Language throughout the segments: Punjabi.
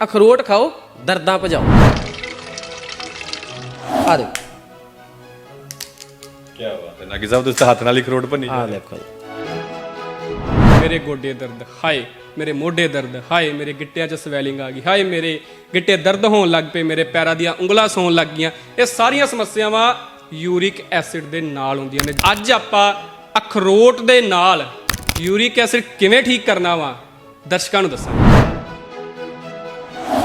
ਅਖਰੋਟ ਖਾਓ ਦਰਦਾਂ ਭਜਾਓ। ਆ ਦੇਖੋ ਕੀ ਬਾਤ ਹੈ ਨਾਗੀ ਸਾਹਿਬ ਤੁਸੀਂ ਹੱਥ ਨਾਲ ਹੀ ਖਰੋਟ ਭੰਨੀ ਆ ਦੇਖੋ ਮੇਰੇ ਗੋਡੇ ਦਰਦ ਹਾਏ ਮੇਰੇ ਮੋਢੇ ਦਰਦ ਹਾਏ ਮੇਰੇ ਗਿੱਟਿਆਂ 'ਚ ਸਵੈਲਿੰਗ ਆ ਗਈ ਹਾਏ ਮੇਰੇ ਗਿੱਟੇ ਦਰਦ ਹੋਣ ਲੱਗ ਪਏ ਮੇਰੇ ਪੈਰਾਂ ਦੀਆਂ ਉਂਗਲਾਂ ਸੌਣ ਲੱਗ ਗਈਆਂ। ਇਹ ਸਾਰੀਆਂ ਸਮੱਸਿਆਵਾਂ ਯੂਰਿਕ ਐਸਿਡ ਦੇ ਨਾਲ ਹੁੰਦੀਆਂ ਨੇ। ਅੱਜ ਆਪਾਂ ਅਖਰੋਟ ਦੇ ਨਾਲ ਯੂਰਿਕ ਐਸਿਡ ਕਿਵੇਂ ਠੀਕ ਕਰਨਾ ਵਾ ਦਰਸ਼ਕਾਂ ਨੂੰ ਦੱਸਾਂਗੇ।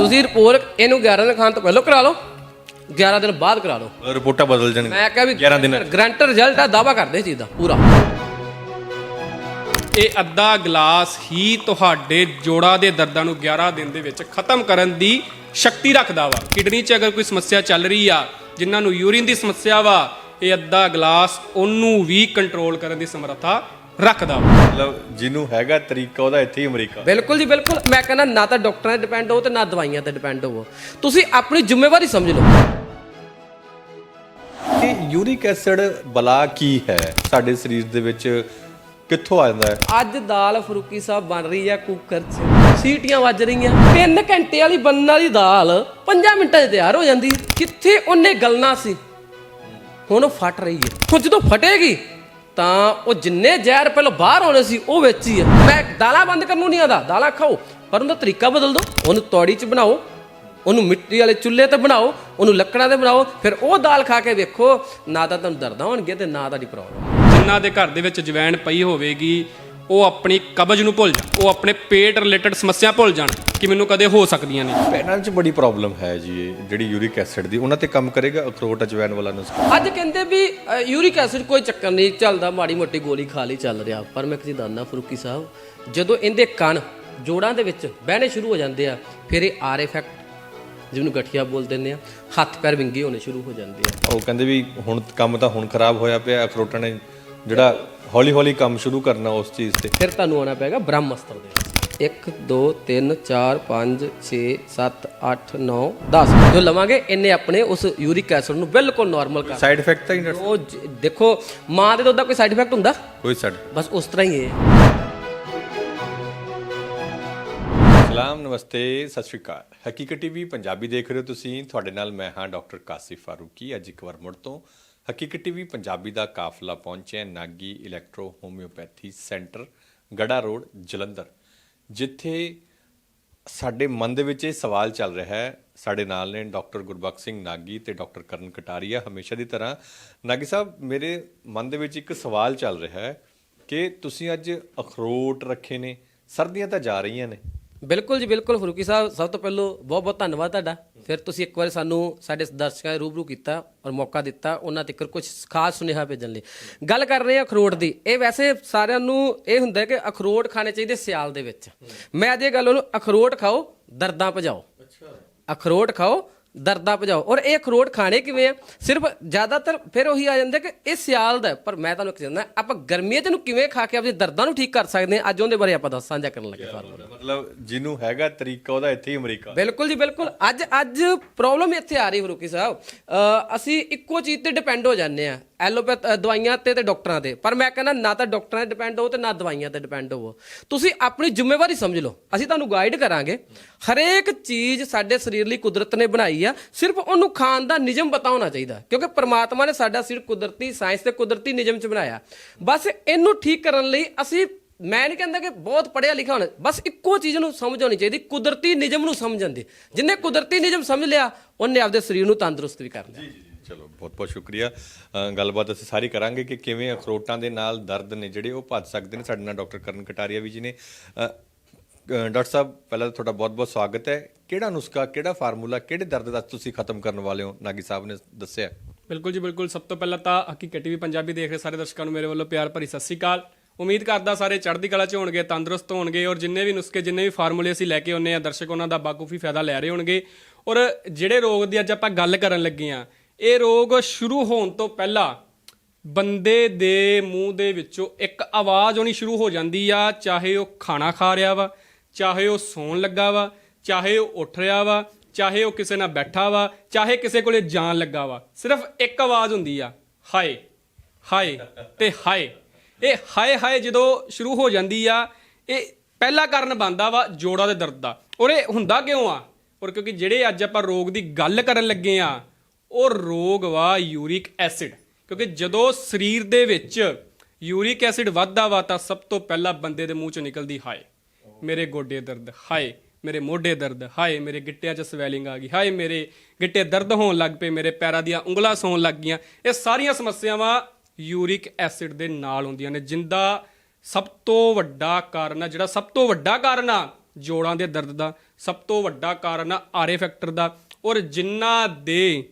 ਤੁਸੀਂ ਰਿਪੋਰਟ ਇਹਨੂੰ 11 ਦਿਨ ਖਾਣ ਤੋਂ ਪਹਿਲਾਂ ਕਰਾ ਲਓ 11 ਦਿਨ ਬਾਅਦ ਕਰਾ ਲਓ। ਰਿਪੋਰਟਾਂ ਬਦਲ ਜਾਣਗੀਆਂ। ਮੈਂ ਕਿਹਾ ਵੀ 11 ਦਿਨ ਗਰੰਟ ਰਿਜ਼ਲਟ ਆ ਦਾਵਾ ਕਰਦੇ ਇਸ ਚੀਜ਼ ਦਾ ਪੂਰਾ। ਇਹ ਅੱਧਾ ਗਲਾਸ ਹੀ ਤੁਹਾਡੇ ਜੋੜਾਂ ਦੇ ਦਰਦਾਂ ਨੂੰ 11 ਦਿਨ ਦੇ ਵਿੱਚ ਖਤਮ ਕਰਨ ਦੀ ਸ਼ਕਤੀ ਰੱਖਦਾ ਵਾ। ਕਿਡਨੀ 'ਚ ਅਗਰ ਕੋਈ ਸਮੱਸਿਆ ਚੱਲ ਰਹੀ ਆ ਜਿਨ੍ਹਾਂ ਨੂੰ ਯੂਰਿਨ ਦੀ ਸਮੱਸਿਆ ਵਾ ਇਹ ਅੱਧਾ ਗਲਾਸ ਉਹਨੂੰ ਵੀ ਕੰਟਰੋਲ ਕਰਨ ਦੀ ਸਮਰੱਥਾ ਰੱਖਦਾ ਮਤਲਬ ਜਿਹਨੂੰ ਹੈਗਾ ਤਰੀਕਾ ਉਹਦਾ ਇੱਥੇ ਹੀ ਅਮਰੀਕਾ। ਬਿਲਕੁਲ ਜੀ ਬਿਲਕੁਲ। ਮੈਂ ਕਹਿੰਦਾ ਨਾ ਤਾਂ ਡਾਕਟਰਾਂ ਤੇ ਡਿਪੈਂਡ ਹੋਵੋ ਤੇ ਨਾ ਦਵਾਈਆਂ ਤੇ ਡਿਪੈਂਡ ਹੋਵੋ। ਤੁਸੀਂ ਆਪਣੀ ਜ਼ਿੰਮੇਵਾਰੀ ਸਮਝ ਲਓ। ਇਹ ਯੂਰਿਕ ਐਸਿਡ ਬਲਾ ਕੀ ਹੈ? ਸਾਡੇ ਸਰੀਰ ਦੇ ਵਿੱਚ ਕਿੱਥੋਂ ਆ ਜਾਂਦਾ ਹੈ? ਅੱਜ ਦਾਲ ਫਰੂਕੀ ਸਾਹਿਬ ਬਣ ਰਹੀ ਆ ਕੁੱਕਰ 'ਚ। ਸੀਟੀਆਂ ਵੱਜ ਰਹੀਆਂ। 3 ਘੰਟੇ ਵਾਲੀ ਬਣਨ ਵਾਲੀ ਦਾਲ 5 ਮਿੰਟਾਂ 'ਚ ਤਿਆਰ ਹੋ ਜਾਂਦੀ। ਹੈ ਕਿੱਥੇ ਉਹਨੇ ਗਲਣਾ ਸੀ? ਹੁਣ ਉਹ ਫਟ ਰਹੀ ਹੈ। ਹੁਣ ਜਦੋਂ ਫਟੇਗੀ ਤਾਂ ਉਹ ਜਿੰਨੇ ਜ਼ਹਿਰ ਪਹਿਲਾਂ ਬਾਹਰ ਆਉਣੇ ਸੀ, ਉਹ ਵਿੱਚ ਹੀ ਆ। ਮੈਂ ਦਾਲਾਂ ਬੰਦ ਕਰਨ ਨੂੰ ਨਹੀਂ ਆਦਾ ਦਾਲਾਂ ਖਾਓ। ਪਰ ਉਹਦਾ ਤਰੀਕਾ ਬਦਲ ਦਿਓ ਉਹਨੂੰ ਤੌੜੀ 'ਚ ਬਣਾਓ, ਉਹਨੂੰ ਮਿੱਟੀ ਵਾਲੇ ਚੁੱਲ੍ਹੇ ਤੇ ਬਣਾਓ, ਉਹਨੂੰ ਲੱਕੜਾਂ ਤੇ ਬਣਾਓ, ਫਿਰ ਉਹ ਦਾਲ ਖਾ ਕੇ ਵੇਖੋ, ਨਾ ਤਾਂ ਤੁਹਾਨੂੰ ਦਰਦਾਂ ਹੋਣਗੀਆਂ ਤੇ ਨਾ ਤੁਹਾਡੀ ਪ੍ਰੋਬਲਮ ਜਿਨ੍ਹਾਂ ਦੇ ਘਰ ਦੇ ਵਿੱਚ ਜਵੈਣ ਪਈ ਹੋਵੇਗੀ ਉਹ ਆਪਣੀ ਕਬਜ਼ ਨੂੰ ਭੁੱਲ ਜਾਣ ਉਹ ਆਪਣੇ ਪੇਟ ਰਿਲੇਟਡ ਸਮੱਸਿਆ ਭੁੱਲ ਜਾਣ ਕਿ ਮੈਨੂੰ ਕਦੇ ਹੋ ਸਕਦੀਆਂ ਨੇ। ਪੈਰਾਂ 'ਚ ਬੜੀ ਪ੍ਰੋਬਲਮ ਹੈ ਜੀ ਇਹ ਜਿਹੜੀ ਯੂਰਿਕ ਐਸਿਡ ਦੀ। ਉਹਨਾਂ ਤੇ ਕੰਮ ਕਰੇਗਾ ਅਖਰੋਟ ਅਜਵੈਨ ਵਾਲਾ ਨੁਸਖਾ। ਅੱਜ ਕਹਿੰਦੇ ਵੀ ਯੂਰਿਕ ਐਸਿਡ ਕੋਈ ਚੱਕਰ ਨਹੀਂ ਚੱਲਦਾ ਮਾੜੀ ਮੋਟੀ ਗੋਲੀ ਖਾ ਲਈ ਚੱਲ ਰਿਹਾ। ਪਰ ਮੈਂ ਕਿਸੇ ਦਾਨਾ ਫਰੂਕੀ ਸਾਹਿਬ ਜਦੋਂ ਇਹਦੇ ਕਣ ਜੋੜਾਂ ਦੇ ਵਿੱਚ ਬਹਿਣੇ ਸ਼ੁਰੂ ਹੋ ਜਾਂਦੇ ਆ ਫਿਰ ਇਹ ਆਰ ਇਫੈਕਟ ਜਿਹਨੂੰ ਗਠੀਆ ਬੋਲ ਦਿੰਦੇ ਆ ਹੱਥ ਪੈਰ ਵਿੰਗੇ ਹੋਣੇ ਸ਼ੁਰੂ ਹੋ ਜਾਂਦੇ ਆ। ਉਹ ਕਹਿੰਦੇ ਵੀ ਹੁਣ ਕੰਮ ਤਾਂ ਹੁਣ ਖਰਾਬ ਹੋਇਆ ਪਿਆ ਅਖਰੋਟਾਂ ਨੇ ਜਿਹੜਾ ਹੌਲੀ ਹੌਲੀ ਕੰਮ ਸ਼ੁਰੂ ਕਰਨਾ ਉਸ ਚੀਜ਼ ਤੇ। ਫਿਰ ਤੁਹਾਨੂੰ ਆਉਣਾ ਪਏਗਾ ਬ੍ਰਹਮਸਤਰ ਦੇ 1 2 3 4 5 6 7 8 9 10 ਜੋ ਲਵਾਂਗੇ ਇਹਨੇ ਆਪਣੇ ਉਸ ਯੂਰਿਕ ਐਸਿਡ ਨੂੰ ਬਿਲਕੁਲ ਨਾਰਮਲ ਕਰ। ਸਾਈਡ ਇਫੈਕਟ ਤਾਂ ਹੀ ਡਾਕਟਰ ਉਹ ਜ- ਦੇਖੋ ਮਾਂ ਦੇ ਦੁੱਧ ਦਾ ਕੋਈ ਸਾਈਡ ਇਫੈਕਟ ਹੁੰਦਾ? ਕੋਈ ਸਾਈਡ ਬਸ ਉਸ ਤਰ੍ਹਾਂ ਹੀ ਹੈ ਸਲਾਮ ਨਮਸਤੇ ਸਤਿ ਸ਼੍ਰੀ ਅਕਾਲ। ਹਕੀਕਤ ਟੀਵੀ ਪੰਜਾਬੀ ਦੇਖ ਰਹੇ ਹੋ ਤੁਸੀਂ। ਤੁਹਾਡੇ ਨਾਲ ਮੈਂ ਹਾਂ ਡਾਕਟਰ ਕਾਸਿਫ ਫਾਰੂਕੀ। ਅੱਜ ਇੱਕ ਵਾਰ ਮੁੜ ਤੋਂ ਹਕੀਕਤ ਟੀਵੀ ਪੰਜਾਬੀ ਦਾ ਕਾਫਲਾ ਪਹੁੰਚਿਆ Nagi electro homeopathy centre Gara road, Jalandhar. ਜਿੱਥੇ ਸਾਡੇ ਮਨ ਦੇ ਵਿੱਚ ਇਹ ਸਵਾਲ ਚੱਲ ਰਿਹਾ ਹੈ, ਸਾਡੇ ਨਾਲ ਨੇ ਡਾਕਟਰ ਗੁਰਬਖਸ਼ ਸਿੰਘ ਨਾਗੀ ਤੇ ਡਾਕਟਰ ਕਰਨ ਕਟਾਰੀਆ, ਹਮੇਸ਼ਾ ਦੀ ਤਰ੍ਹਾਂ। ਨਾਗੀ ਸਾਹਿਬ, ਮੇਰੇ ਮਨ ਦੇ ਵਿੱਚ ਇੱਕ ਸਵਾਲ ਚੱਲ ਰਿਹਾ ਹੈ ਕਿ ਤੁਸੀਂ ਅੱਜ ਅਖਰੋਟ ਰੱਖੇ ਨੇ, ਸਰਦੀਆਂ ਤਾਂ ਜਾ ਰਹੀਆਂ ਨੇ। ਬਿਲਕੁਲ ਜੀ, ਬਿਲਕੁਲ। ਫਰੂਕੀ ਸਾਹਿਬ, ਸਭ ਤੋਂ ਪਹਿਲਾਂ ਬਹੁਤ ਬਹੁਤ ਧੰਨਵਾਦ ਤੁਹਾਡਾ। ਫਿਰ ਤੁਸੀਂ ਇੱਕ ਵਾਰ ਸਾਨੂੰ ਸਾਡੇ ਦਰਸ਼ਕਾਂ ਦੇ ਰੂਬਰੂ ਕੀਤਾ ਔਰ ਮੌਕਾ ਦਿੱਤਾ ਉਹਨਾਂ ਤੱਕ ਕੁਝ ਖਾਸ ਸੁਨੇਹਾ ਭੇਜਣ ਲਈ। ਗੱਲ ਕਰ ਰਹੇ ਹਾਂ ਅਖਰੋਟ ਦੀ। ਇਹ ਵੈਸੇ ਸਾਰਿਆਂ ਨੂੰ ਇਹ ਹੁੰਦਾ ਕਿ ਅਖਰੋਟ ਖਾਣੇ ਚਾਹੀਦੇ ਸਿਆਲ ਦੇ ਵਿੱਚ। ਮੈਂ ਅੱਜ ਇਹ ਗੱਲ ਉਹਨੂੰ ਅਖਰੋਟ ਖਾਓ ਦਰਦਾਂ ਭਜਾਓ। ਅਖਰੋਟ ਖਾਓ ਦਰਦਾਂ ਭਜਾਓ। ਔਰ ਇਹ ਅਖਰੋਟ ਖਾਣੇ ਕਿਵੇਂ ਆ? ਸਿਰਫ ਜ਼ਿਆਦਾਤਰ ਫਿਰ ਉਹੀ ਆ ਜਾਂਦਾ ਕਿ ਇਹ ਸਿਆਲ ਦਾ ਹੈ, ਪਰ ਮੈਂ ਤੁਹਾਨੂੰ ਇੱਕ ਕਹਿੰਦਾ ਆਪਾਂ ਗਰਮੀਆਂ ਚ ਇਹਨੂੰ ਕਿਵੇਂ ਖਾ ਕੇ ਆਪਣੀ ਦਰਦਾਂ ਨੂੰ ਠੀਕ ਕਰ ਸਕਦੇ ਹਾਂ? ਅੱਜ ਉਹਦੇ ਬਾਰੇ ਆਪਾਂ ਦੱਸ ਸਾਂਝਾ ਕਰਨ ਲੱਗੇ ਫਾਰਮੂਲਾ ਮਤਲਬ ਜਿਹਨੂੰ ਹੈਗਾ ਤਰੀਕਾ ਉਹਦਾ ਇੱਥੇ ਹੀ ਅਮਰੀਕਾ। ਬਿਲਕੁਲ ਜੀ ਬਿਲਕੁਲ। ਅੱਜ ਅੱਜ ਪ੍ਰੋਬਲਮ ਇੱਥੇ ਆ ਰਹੀ ਫਰੂਕੀ ਸਾਹਿਬ। ਅ, ਅਸੀਂ ਇੱਕੋ ਚੀਜ਼ ਤੇ ਡਿਪੈਂਡ ਹੋ ਜਾਂਦੇ ਆ ਐਲੋਪੈਥ ਦਵਾਈਆਂ ਤੇ ਤੇ ਡਾਕਟਰਾਂ ਤੇ ਪਰ ਮੈਂ ਕਹਿੰਦਾ ਨਾ ਤਾਂ ਡਾਕਟਰਾਂ ਤੇ ਡਿਪੈਂਡ ਹੋਵੋ ਤੇ ਨਾ ਦਵਾਈਆਂ ਤੇ ਡਿਪੈਂਡ ਹੋਵੋ। ਤੁਸੀਂ ਆਪਣੀ ਜ਼ਿੰਮੇਵਾਰੀ ਸਮਝ ਲਓ। ਅਸੀਂ ਤੁਹਾਨੂੰ ਗਾਈਡ ਕਰਾਂਗੇ। ਹਰੇਕ ਚੀਜ਼ ਸਾਡੇ ਸਰੀਰ ਲਈ ਕੁਦਰਤ ਨੇ ਬਣਾਈ ਆ। ਸਿਰਫ ਉਹਨੂੰ ਖਾਣ ਦਾ ਨਿਯਮ ਪਤਾ ਹੋਣਾ ਚਾਹੀਦਾ। ਕਿਉਂਕਿ ਪਰਮਾਤਮਾ ਨੇ ਸਾਡਾ ਸਰੀਰ ਕੁਦਰਤੀ, ਸਾਇੰਸ ਤੇ ਕੁਦਰਤੀ ਨਿਯਮ ਚ ਬਣਾਇਆ। ਬਸ ਇਹਨੂੰ ਠੀਕ ਕਰਨ ਲਈ ਅਸੀਂ ਮੈਂ ਨਹੀਂ ਕਹਿੰਦਾ ਕਿ ਬਹੁਤ ਪੜਿਆ ਲਿਖਿਆ ਹੋਣਾ। ਬਸ ਇੱਕੋ ਚੀਜ਼ ਨੂੰ ਸਮਝ ਆਉਣੀ ਚਾਹੀਦੀ। ਕੁਦਰਤੀ ਨਿਯਮ ਨੂੰ ਸਮਝਣ ਦੀ। ਜਿੰਨੇ ਕੁਦਰਤੀ ਨਿਯਮ ਸਮਝ ਲਿਆ, ਉਹਨੇ ਆਪਦੇ ਸਰੀਰ ਨੂੰ ਤੰਦਰੁਸਤ ਵੀ ਕਰ ਲਿਆ। ਚਲੋ ਬਹੁਤ ਬਹੁਤ ਸ਼ੁਕਰੀਆ। ਅ, ਗੱਲਬਾਤ ਅਸੀਂ ਸਾਰੀ ਕਰਾਂਗੇ ਕਿ ਕਿਵੇਂ ਅਖਰੋਟਾਂ ਦੇ ਨਾਲ ਦਰਦ ਨੇ ਜਿਹੜੇ ਉਹ ਭੱਜ ਸਕਦੇ ਨੇ। ਸਾਡੇ ਨਾਲ ਡਾਕਟਰ ਕਰਨ ਕਟਾਰੀਆ ਵੀ ਜੀ ਨੇ। ਅ, ਅ, ਡਾਕਟਰ ਸਾਹਿਬ ਪਹਿਲਾਂ ਤਾਂ ਤੁਹਾਡਾ ਬਹੁਤ ਬਹੁਤ ਸਵਾਗਤ ਹੈ। ਕਿਹੜਾ ਨੁਸਖਾ ਕਿਹੜਾ ਫਾਰਮੂਲਾ ਕਿਹੜੇ ਦਰਦ ਦਾ ਤੁਸੀਂ ਖਤਮ ਕਰਨ ਵਾਲੇ ਹੋ? ਨਾਗੀ ਸਾਹਿਬ ਨੇ ਦੱਸਿਆ। ਬਿਲਕੁਲ ਜੀ ਬਿਲਕੁਲ। ਸਭ ਤੋਂ ਪਹਿਲਾਂ ਤਾਂ ਹਕੀਕਤ ਟੀਵੀ ਪੰਜਾਬੀ ਦੇਖ ਰਹੇ ਸਾਰੇ ਦਰਸ਼ਕਾਂ ਨੂੰ ਮੇਰੇ ਵੱਲੋਂ ਪਿਆਰ ਭਰੀ ਸਤਿ ਸ੍ਰੀ ਅਕਾਲ। ਉਮੀਦ ਕਰਦਾ ਸਾਰੇ ਚੜ੍ਹਦੀ ਕਲਾ 'ਚ ਹੋਣਗੇ ਤੰਦਰੁਸਤ ਹੋਣਗੇ ਔਰ ਜਿੰਨੇ ਵੀ ਨੁਸਖੇ ਜਿੰਨੇ ਵੀ ਫਾਰਮੂਲੇ ਅਸੀਂ ਲੈ ਕੇ ਆਉਂਦੇ ਆ ਦਰਸ਼ਕ ਉਹਨਾਂ ਦਾ ਬਾਕੂਫੀ ਫਾਇਦਾ ਲੈ ਰਹੇ ਹੋਣਗੇ। ਔਰ ਜਿਹੜੇ ਰੋਗ ਦੀ ਅੱਜ ਆਪਾਂ ਗੱਲ ਕਰਨ ਲੱਗੇ ਆ ਇਹ ਰੋਗ ਸ਼ੁਰੂ ਹੋਣ ਤੋਂ ਪਹਿਲਾਂ ਬੰਦੇ ਦੇ ਮੂੰਹ ਦੇ ਵਿੱਚੋਂ ਇੱਕ ਆਵਾਜ਼ ਆਉਣੀ ਸ਼ੁਰੂ ਹੋ ਜਾਂਦੀ ਆ, ਚਾਹੇ ਉਹ ਖਾਣਾ ਖਾ ਰਿਹਾ ਵਾ, ਚਾਹੇ ਉਹ ਸੌਣ ਲੱਗਾ ਵਾ, ਚਾਹੇ ਉਹ ਉੱਠ ਰਿਹਾ ਵਾ, ਚਾਹੇ ਉਹ ਕਿਸੇ ਨਾਲ ਬੈਠਾ ਵਾ, ਚਾਹੇ ਕਿਸੇ ਕੋਲੇ ਜਾਣ ਲੱਗਾ ਵਾ। ਸਿਰਫ ਇੱਕ ਆਵਾਜ਼ ਹੁੰਦੀ ਆ, ਹਾਏ ਹਾਏ ਤੇ ਹਾਏ। ਇਹ ਹਾਏ ਹਾਏ ਜਦੋਂ ਸ਼ੁਰੂ ਹੋ ਜਾਂਦੀ ਆ, ਇਹ ਪਹਿਲਾ ਕਾਰਨ ਬਣਦਾ ਵਾ ਜੋੜਾਂ ਦੇ ਦਰਦ ਦਾ। ਔਰ ਇਹ ਹੁੰਦਾ ਕਿਉਂ ਆ? ਔਰ ਕਿਉਂਕਿ ਜਿਹੜੇ ਅੱਜ ਆਪਾਂ ਰੋਗ ਦੀ ਗੱਲ ਕਰਨ ਲੱਗੇ ਆ ਉਹ ਰੋਗ ਵਾ ਯੂਰਿਕ ਐਸਿਡ। ਕਿਉਂਕਿ ਜਦੋਂ ਸਰੀਰ ਦੇ ਵਿੱਚ ਯੂਰਿਕ ਐਸਿਡ ਵੱਧਦਾ ਵਾ ਤਾਂ ਸਭ ਤੋਂ ਪਹਿਲਾਂ ਬੰਦੇ ਦੇ ਮੂੰਹ ਚੋਂ ਨਿਕਲਦੀ ਹਾਏ। ਮੇਰੇ ਗੋਡੇ ਦਰਦ, ਹਾਏ, ਮੇਰੇ ਮੋਢੇ ਦਰਦ, ਹਾਏ, ਮੇਰੇ ਗਿੱਟਿਆਂ 'ਚ ਸਵੈਲਿੰਗ ਆ ਗਈ, ਹਾਏ, ਮੇਰੇ ਗਿੱਟੇ ਦਰਦ ਹੋਣ ਲੱਗ ਪਏ, ਮੇਰੇ ਪੈਰਾਂ ਦੀਆਂ ਉਂਗਲਾਂ ਸੌਣ ਲੱਗ ਗਈਆਂ। ਇਹ ਸਾਰੀਆਂ ਸਮੱਸਿਆਵਾਂ ਯੂਰਿਕ ਐਸਿਡ ਦੇ ਨਾਲ ਹੁੰਦੀਆਂ ਨੇ, ਜਿੰਦਾ ਸਭ ਤੋਂ ਵੱਡਾ ਕਾਰਨ ਆ, ਜਿਹੜਾ ਸਭ ਤੋਂ ਵੱਡਾ ਕਾਰਨ ਆ ਜੋੜਾਂ ਦੇ ਦਰਦ ਦਾ, ਸਭ ਤੋਂ ਵੱਡਾ ਕਾਰਨ ਆ ਆਰਏ ਫੈਕਟਰ ਦਾ। ਔਰ ਜਿਨ੍ਹਾਂ ਦੇ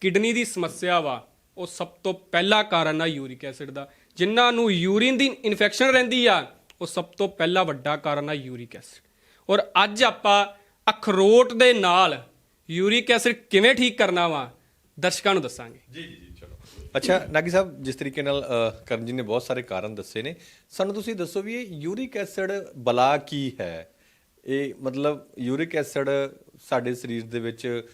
ਕਿਡਨੀ ਦੀ ਸਮੱਸਿਆ ਵਾ ਉਹ ਸਭ ਤੋਂ ਪਹਿਲਾ ਕਾਰਨ ਆ ਯੂਰਿਕ ਐਸਿਡ ਦਾ। ਜਿਨ੍ਹਾਂ ਨੂੰ ਯੂਰਿਨ ਦੀ ਇਨਫੈਕਸ਼ਨ ਰਹਿੰਦੀ ਆ ਉਹ ਸਭ ਤੋਂ ਪਹਿਲਾ ਵੱਡਾ ਕਾਰਨ ਆ ਯੂਰਿਕ ਐਸਿਡ। ਔਰ ਅੱਜ ਆਪਾਂ ਅਖਰੋਟ ਦੇ ਨਾਲ ਯੂਰਿਕ ਐਸਿਡ ਕਿਵੇਂ ਠੀਕ ਕਰਨਾ ਵਾ ਦਰਸ਼ਕਾਂ ਨੂੰ ਦੱਸਾਂਗੇ। ਜੀ ਜੀ ਚਲੋ। ਅੱਛਾ ਨਾਗੀ ਸਾਹਿਬ ਜਿਸ ਤਰੀਕੇ ਨਾਲ ਕਰਨ ਜੀ ਨੇ ਬਹੁਤ ਸਾਰੇ ਕਾਰਨ ਦੱਸੇ ਨੇ ਸਾਨੂੰ ਤੁਸੀਂ ਦੱਸੋ ਵੀ ਇਹ ਯੂਰਿਕ ਐਸਿਡ ਬਲਾ ਕੀ ਹੈ? ਇਹ ਮਤਲਬ ਯੂਰਿਕ ਐਸਿਡ ਸਾਡੇ ਸਰੀਰ ਦੇ ਵਿੱਚ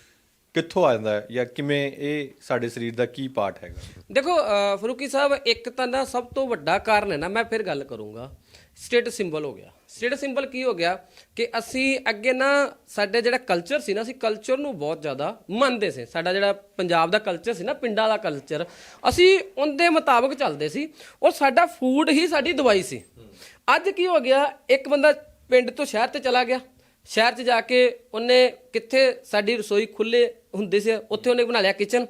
ਕਿੱਥੋਂ ਆ ਜਾਂਦਾ ਹੈ? ਜਾਂ ਕਿਵੇਂ ਇਹ ਸਾਡੇ ਸਰੀਰ ਦਾ ਕੀ ਪਾਰਟ ਹੈਗਾ? ਦੇਖੋ, ਅਹ, ਫਰੂਕੀ ਸਾਹਿਬ, ਇੱਕ ਤਾਂ ਨਾ ਸਭ ਤੋਂ ਵੱਡਾ ਕਾਰਨ ਹੈ ਨਾ, ਮੈਂ ਫਿਰ ਗੱਲ ਕਰੂੰਗਾ। ਸਟੇਟ ਸਿੰਬਲ ਹੋ ਗਿਆ। ਸਟੇਟ ਸਿੰਬਲ ਕੀ ਹੋ ਗਿਆ? ਕਿ ਅਸੀਂ ਅੱਗੇ ਨਾ ਸਾਡੇ ਜਿਹੜਾ ਕਲਚਰ ਸੀ ਨਾ, ਅਸੀਂ ਕਲਚਰ ਨੂੰ ਬਹੁਤ ਜ਼ਿਆਦਾ ਮੰਨਦੇ ਸੀ। ਸਾਡਾ ਜਿਹੜਾ ਪੰਜਾਬ ਦਾ ਕਲਚਰ ਸੀ ਨਾ, ਪਿੰਡਾਂ ਦਾ ਕਲਚਰ ਅਸੀਂ ਉਹਦੇ ਮੁਤਾਬਕ ਚੱਲਦੇ ਸੀ। ਔਰ ਸਾਡਾ ਫੂਡ ਹੀ ਸਾਡੀ ਦਵਾਈ ਸੀ। ਅੱਜ ਕੀ ਹੋ ਗਿਆ? ਇੱਕ ਬੰਦਾ ਪਿੰਡ ਤੋਂ ਸ਼ਹਿਰ ਤੇ ਚਲਾ ਗਿਆ। ਸ਼ਹਿਰ 'ਚ ਜਾ ਕੇ ਉਹਨੇ ਕਿੱਥੇ ਸਾਡੀ ਰਸੋਈ ਖੁੱਲੇ ਹੁੰਦੀ ਸੀ ਉੱਥੇ ਉਹਨੇ ਬਣਾ ਲਿਆ ਕਿਚਨ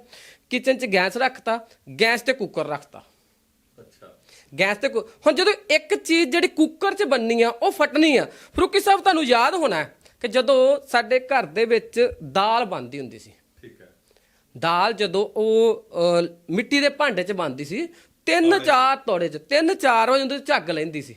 ਕਿਚਨ 'ਚ ਗੈਸ ਰੱਖਤਾ ਗੈਸ ਤੇ ਕੁੱਕਰ ਰੱਖਤਾ। ਅੱਛਾ। ਗੈਸ ਤੇ ਕੁ- ਹੁਣ ਜਦੋਂ ਇੱਕ ਚੀਜ਼ ਜਿਹੜੀ ਕੁੱਕਰ 'ਚ ਬਣਨੀ ਆ ਉਹ ਫਟਣੀ ਆ। ਫਰੂਕੀ ਸਾਹਿਬ ਤੁਹਾਨੂੰ ਯਾਦ ਹੋਣਾ ਹੈ ਕਿ ਜਦੋਂ ਸਾਡੇ ਘਰ ਦੇ ਵਿੱਚ ਦਾਲ ਬਣਦੀ ਹੁੰਦੀ ਸੀ। ਠੀਕ ਹੈ। ਦਾਲ ਜਦੋਂ ਉਹ ਮਿੱਟੀ ਦੇ ਭਾਂਡੇ 'ਚ ਬਣਦੀ ਸੀ ਤਿੰਨ ਚਾਰ ਤੋੜੇ 'ਚ ਤਿੰਨ ਚਾਰ ਵਜੇ ਉਹਦੇ 'ਚ ਝੱਗ ਲੈਂਦੀ ਸੀ।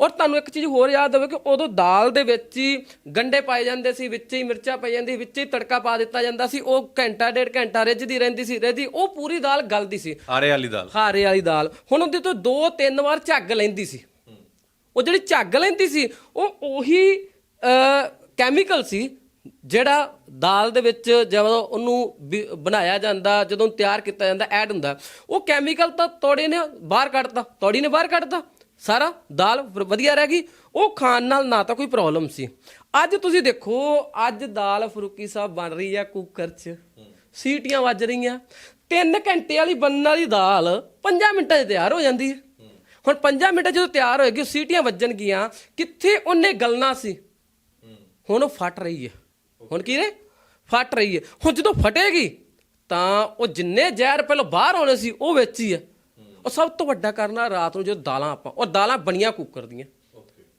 ਔਰ ਤੁਹਾਨੂੰ ਇੱਕ ਚੀਜ਼ ਹੋਰ ਯਾਦ ਹੋਵੇ ਕਿ ਉਦੋਂ ਦਾਲ ਦੇ ਵਿੱਚ ਹੀ ਗੰਡੇ ਪਾਏ ਜਾਂਦੇ ਸੀ ਵਿੱਚ ਹੀ ਮਿਰਚਾਂ ਪਾਈ ਜਾਂਦੀ ਵਿੱਚ ਹੀ ਤੜਕਾ ਪਾ ਦਿੱਤਾ ਜਾਂਦਾ ਸੀ ਉਹ ਘੰਟਾ ਡੇਢ ਘੰਟਾ ਰਿੱਝਦੀ ਰਹਿੰਦੀ ਸੀ ਰਿੱਝਦੀ ਉਹ ਪੂਰੀ ਦਾਲ ਗਲਦੀ ਸੀ। ਆਰੇ ਵਾਲੀ ਦਾਲ। ਹਾਰੇ ਵਾਲੀ ਦਾਲ। ਹੁਣ ਉਹਦੇ ਤੋਂ ਦੋ ਤਿੰਨ ਵਾਰ ਝੱਗ ਲੈਂਦੀ ਸੀ। ਉਹ ਜਿਹੜੀ ਝੱਗ ਲੈਂਦੀ ਸੀ ਉਹ ਉਹੀ ਕੈਮੀਕਲ ਸੀ ਜਿਹੜਾ ਦਾਲ ਦੇ ਵਿੱਚ ਜਦੋਂ ਉਹਨੂੰ ਬਣਾਇਆ ਜਾਂਦਾ ਜਦੋਂ ਤਿਆਰ ਕੀਤਾ ਜਾਂਦਾ ਐਡ ਹੁੰਦਾ। ਉਹ ਕੈਮੀਕਲ ਤਾਂ ਤੋੜੇ ਨੇ ਬਾਹਰ ਕੱਢਤਾ ਤੋੜੀ ਨੇ ਬਾਹਰ ਕੱਢਤਾ। ਸਾਰਾ ਦਾਲ ਵਧੀਆ ਰਹਿ ਗਈ। ਉਹ ਖਾਣ ਨਾਲ ਨਾ ਤਾਂ ਕੋਈ ਪ੍ਰੋਬਲਮ ਸੀ। ਅੱਜ ਤੁਸੀਂ ਦੇਖੋ, ਅੱਜ ਦਾਲ ਫਰੂਕੀ ਸਾਹਿਬ ਬਣ ਰਹੀ ਆ ਕੁੱਕਰ 'ਚ। ਸੀਟੀਆਂ ਵੱਜ ਰਹੀਆਂ। 3 ਘੰਟੇ ਵਾਲੀ ਬਣਨ ਵਾਲੀ ਦਾਲ 5 ਮਿੰਟਾਂ 'ਚ ਤਿਆਰ ਹੋ ਜਾਂਦੀ ਹੈ। ਹੁਣ 5 ਮਿੰਟਾਂ ਜਦੋਂ ਤਿਆਰ ਹੋਏਗੀ ਉਹ ਸੀਟੀਆਂ ਵੱਜਣਗੀਆਂ ਕਿੱਥੇ ਉਹਨੇ ਗਲਣਾ ਸੀ? ਹੁਣ ਉਹ ਫਟ ਰਹੀ ਹੈ। ਹੁਣ ਕੀ ਰੇ? ਫਟ ਰਹੀ ਹੈ। ਹੁਣ ਜਦੋਂ ਫਟੇਗੀ, ਤਾਂ ਉਹ ਜਿੰਨੇ ਜ਼ਹਿਰ ਪਹਿਲਾਂ ਬਾਹਰ ਆਉਣੇ ਸੀ, ਉਹ ਵਿੱਚ ਹੀ ਹੈ। ਉਹ ਸਭ ਤੋਂ ਵੱਡਾ ਕਾਰਨ ਰਾਤ ਨੂੰ ਜਦੋਂ ਦਾਲਾਂ ਆਪਾਂ ਉਹ ਦਾਲਾਂ ਬਣੀਆਂ ਕੁੱਕਰ ਦੀਆਂ।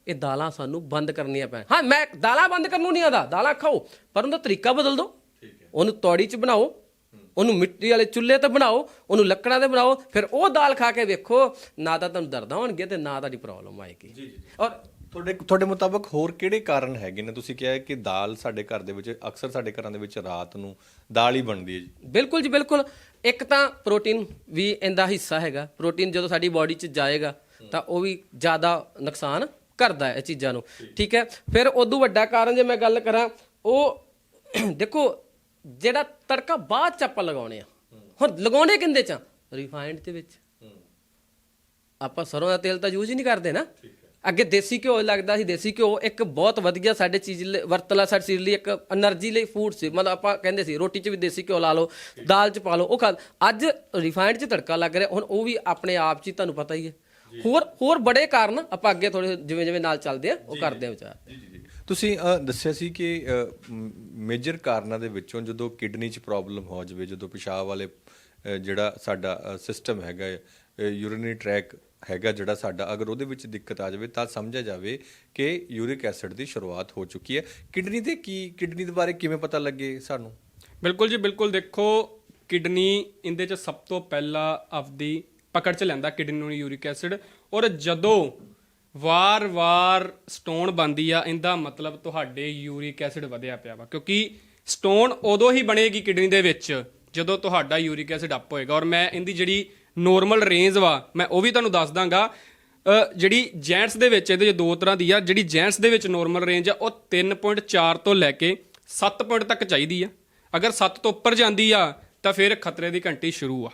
ਇਹ ਦਾਲਾਂ ਸਾਨੂੰ ਬੰਦ ਕਰਨੀਆਂ ਪੈਣ। ਹਾਂ ਮੈਂ ਦਾਲਾਂ ਬੰਦ ਕਰਨ ਨੂੰ ਨਹੀਂ ਆਦਾ ਦਾਲਾਂ ਖਾਓ ਪਰ ਉਹਦਾ ਤਰੀਕਾ ਬਦਲ ਦਿਓ ਉਹਨੂੰ ਤੌੜੀ 'ਚ ਬਣਾਓ ਉਹਨੂੰ ਮਿੱਟੀ ਵਾਲੇ ਚੁੱਲ੍ਹੇ ਤੇ ਬਣਾਓ ਉਹਨੂੰ ਲੱਕੜਾਂ ਤੇ ਬਣਾਓ ਫਿਰ ਉਹ ਦਾਲ ਖਾ ਕੇ ਵੇਖੋ ਨਾ ਤਾਂ ਤੁਹਾਨੂੰ ਦਰਦਾਂ ਹੋਣਗੀਆਂ ਤੇ ਨਾ ਤੁਹਾਡੀ ਪ੍ਰੋਬਲਮ ਆਏਗੀ। ਜੀ ਜੀ। ਔਰ ਤੁਹਾਡੇ ਤੁਹਾਡੇ ਮੁਤਾਬਕ ਹੋਰ ਕਿਹੜੇ ਕਾਰਨ ਹੈਗੇ ਨੇ? ਤੁਸੀਂ ਕਿਹਾ ਹੈ ਕਿ ਦਾਲ ਸਾਡੇ ਘਰ ਦੇ ਵਿੱਚ ਅਕਸਰ ਸਾਡੇ ਘਰਾਂ ਦੇ ਵਿੱਚ ਰਾਤ ਨੂੰ ਦਾਲ ਹੀ ਬਣਦੀ ਹੈ ਜੀ। ਬਿਲਕੁਲ ਜੀ ਬਿਲਕੁਲ। ਇੱਕ ਤਾਂ ਪ੍ਰੋਟੀਨ ਵੀ ਇਹਦਾ ਹਿੱਸਾ ਹੈਗਾ। ਪ੍ਰੋਟੀਨ ਜਦੋਂ ਸਾਡੀ ਬਾਡੀ 'ਚ ਜਾਏਗਾ ਤਾਂ ਉਹ ਵੀ ਜ਼ਿਆਦਾ ਨੁਕਸਾਨ ਕਰਦਾ ਹੈ ਇਹ ਚੀਜ਼ਾਂ ਨੂੰ। ਠੀਕ ਹੈ? ਫਿਰ ਉਦੋਂ ਵੱਡਾ ਕਾਰਨ ਜੇ ਮੈਂ ਗੱਲ ਕਰਾਂ ਉਹ ਦੇਖੋ ਜਿਹੜਾ ਤੜਕਾ ਬਾਅਦ ਚ ਆਪਾਂ ਲਗਾਉਣੇ ਆ। ਹੁਣ ਲਗਾਉਣੇ ਕਿੰਦੇ ਚ ਰਿਫਾਈਨਡ ਦੇ ਵਿੱਚ। ਆਪਾਂ ਸਰੋਂ ਦਾ ਤੇਲ ਤਾਂ ਯੂਜ਼ ਹੀ ਨਹੀਂ ਕਰਦੇ ਨਾ। ਅੱਗੇ ਦੇਸੀ ਘਿਓ ਲੱਗਦਾ ਸੀ ਦੇਸੀ ਘਿਓ ਇੱਕ ਬਹੁਤ ਵਧੀਆ ਸਾਡੇ ਚੀਜ਼ ਲਈ ਵਰਤਲਾ ਸਾਡੇ ਸਰੀਰ ਲਈ ਇੱਕ એનર્ਜੀ ਲਈ ਫੂਡ ਸੀ। ਮਤਲਬ ਆਪਾਂ ਕਹਿੰਦੇ ਸੀ ਰੋਟੀ 'ਚ ਵੀ ਦੇਸੀ ਘਿਓ ਲਾ ਲਓ ਦਾਲ 'ਚ ਪਾ ਲਓ ਉਹ ਖਾ ਅੱਜ ਰਿਫਾਈਨਡ 'ਚ ਤੜਕਾ ਲੱਗ ਰਿਹਾ ਹੁਣ ਉਹ ਵੀ ਆਪਣੇ ਆਪ 'ਚ ਹੀ ਤੁਹਾਨੂੰ ਪਤਾ ਹੀ ਹੈ। ਹੋਰ ਹੋਰ ਬੜੇ ਕਾਰਨ ਆਪਾਂ ਅੱਗੇ ਥੋੜੇ ਜਿਵੇਂ ਜਿਵੇਂ ਨਾਲ ਚੱਲਦੇ ਆ ਉਹ ਕਰਦੇ ਆ ਵਿਚਾਰ। ਤੁਸੀਂ ਦੱਸਿਆ ਸੀ ਕਿ ਮੇਜਰ ਕਾਰਨਾਂ ਦੇ ਵਿੱਚੋਂ ਜਦੋਂ ਕਿਡਨੀ 'ਚ ਪ੍ਰੋਬਲਮ ਹੋ ਜਾਵੇ ਜਦੋਂ ਪਿਸ਼ਾਬ ਵਾਲੇ ਜਿਹੜਾ ਸਾਡਾ ਸਿਸਟਮ ਹੈਗਾ ਯੂਰਿਨਰੀ ਟ੍ਰੈਕ ਹੈਗਾ ਜਿਹੜਾ ਸਾਡਾ, ਅਗਰ ਉਹਦੇ ਵਿੱਚ ਦਿੱਕਤ ਆ ਜਾਵੇ ਤਾਂ ਸਮਝਿਆ ਜਾਵੇ ਕਿ ਯੂਰਿਕ ਐਸਿਡ ਦੀ ਸ਼ੁਰੂਆਤ ਹੋ ਚੁੱਕੀ ਹੈ। ਕਿਡਨੀ ਦੇ ਕੀ, ਕਿਡਨੀ ਦੇ ਬਾਰੇ ਕਿਵੇਂ ਪਤਾ ਲੱਗੇ ਸਾਨੂੰ? ਬਿਲਕੁਲ ਜੀ, ਬਿਲਕੁਲ ਦੇਖੋ, ਕਿਡਨੀ ਇਹਦੇ ਚ ਸਭ ਤੋਂ ਪਹਿਲਾਂ ਆਪਦੀ ਪਕੜ ਚ ਲੈਂਦਾ, ਕਿਡਨੀ ਨੂੰ ਯੂਰਿਕ ਐਸਿਡ। ਔਰ ਜਦੋਂ ਵਾਰ-ਵਾਰ ਸਟੋਨ ਬੰਦੀ ਆ, ਇਹਦਾ ਮਤਲਬ ਤੁਹਾਡੇ ਯੂਰਿਕ ਐਸਿਡ ਵਧਿਆ ਪਿਆ ਵਾ। ਕਿਉਂਕਿ ਸਟੋਨ ਉਦੋਂ ਹੀ ਬਣੇਗੀ ਕਿਡਨੀ ਦੇ ਵਿੱਚ, ਜਦੋਂ ਤੁਹਾਡਾ ਯੂਰਿਕ ਐਸਿਡ ਅਪ ਹੋਏਗਾ। ਔਰ ਮੈਂ ਇਹਦੀ ਜਿਹੜੀ ਨੋਰਮਲ ਰੇਂਜ ਵਾ, ਮੈਂ ਉਹ ਵੀ ਤੁਹਾਨੂੰ ਦੱਸ ਦਾਂਗਾ। ਜਿਹੜੀ ਜੈਂਟਸ ਦੇ ਵਿੱਚ, ਇਹਦੇ 'ਚ ਦੋ ਤਰ੍ਹਾਂ ਦੀ ਆ। ਜਿਹੜੀ ਜੈਂਟਸ ਦੇ ਵਿੱਚ ਨੋਰਮਲ ਰੇਂਜ ਆ, ਉਹ 3.4 ਤੋਂ ਲੈ ਕੇ 7 ਪੁਆਇੰਟ ਤੱਕ ਚਾਹੀਦੀ ਆ। ਅਗਰ 7 ਤੋਂ ਉੱਪਰ ਜਾਂਦੀ ਆ, ਤਾਂ ਫਿਰ ਖਤਰੇ ਦੀ ਘੰਟੀ ਸ਼ੁਰੂ ਆ।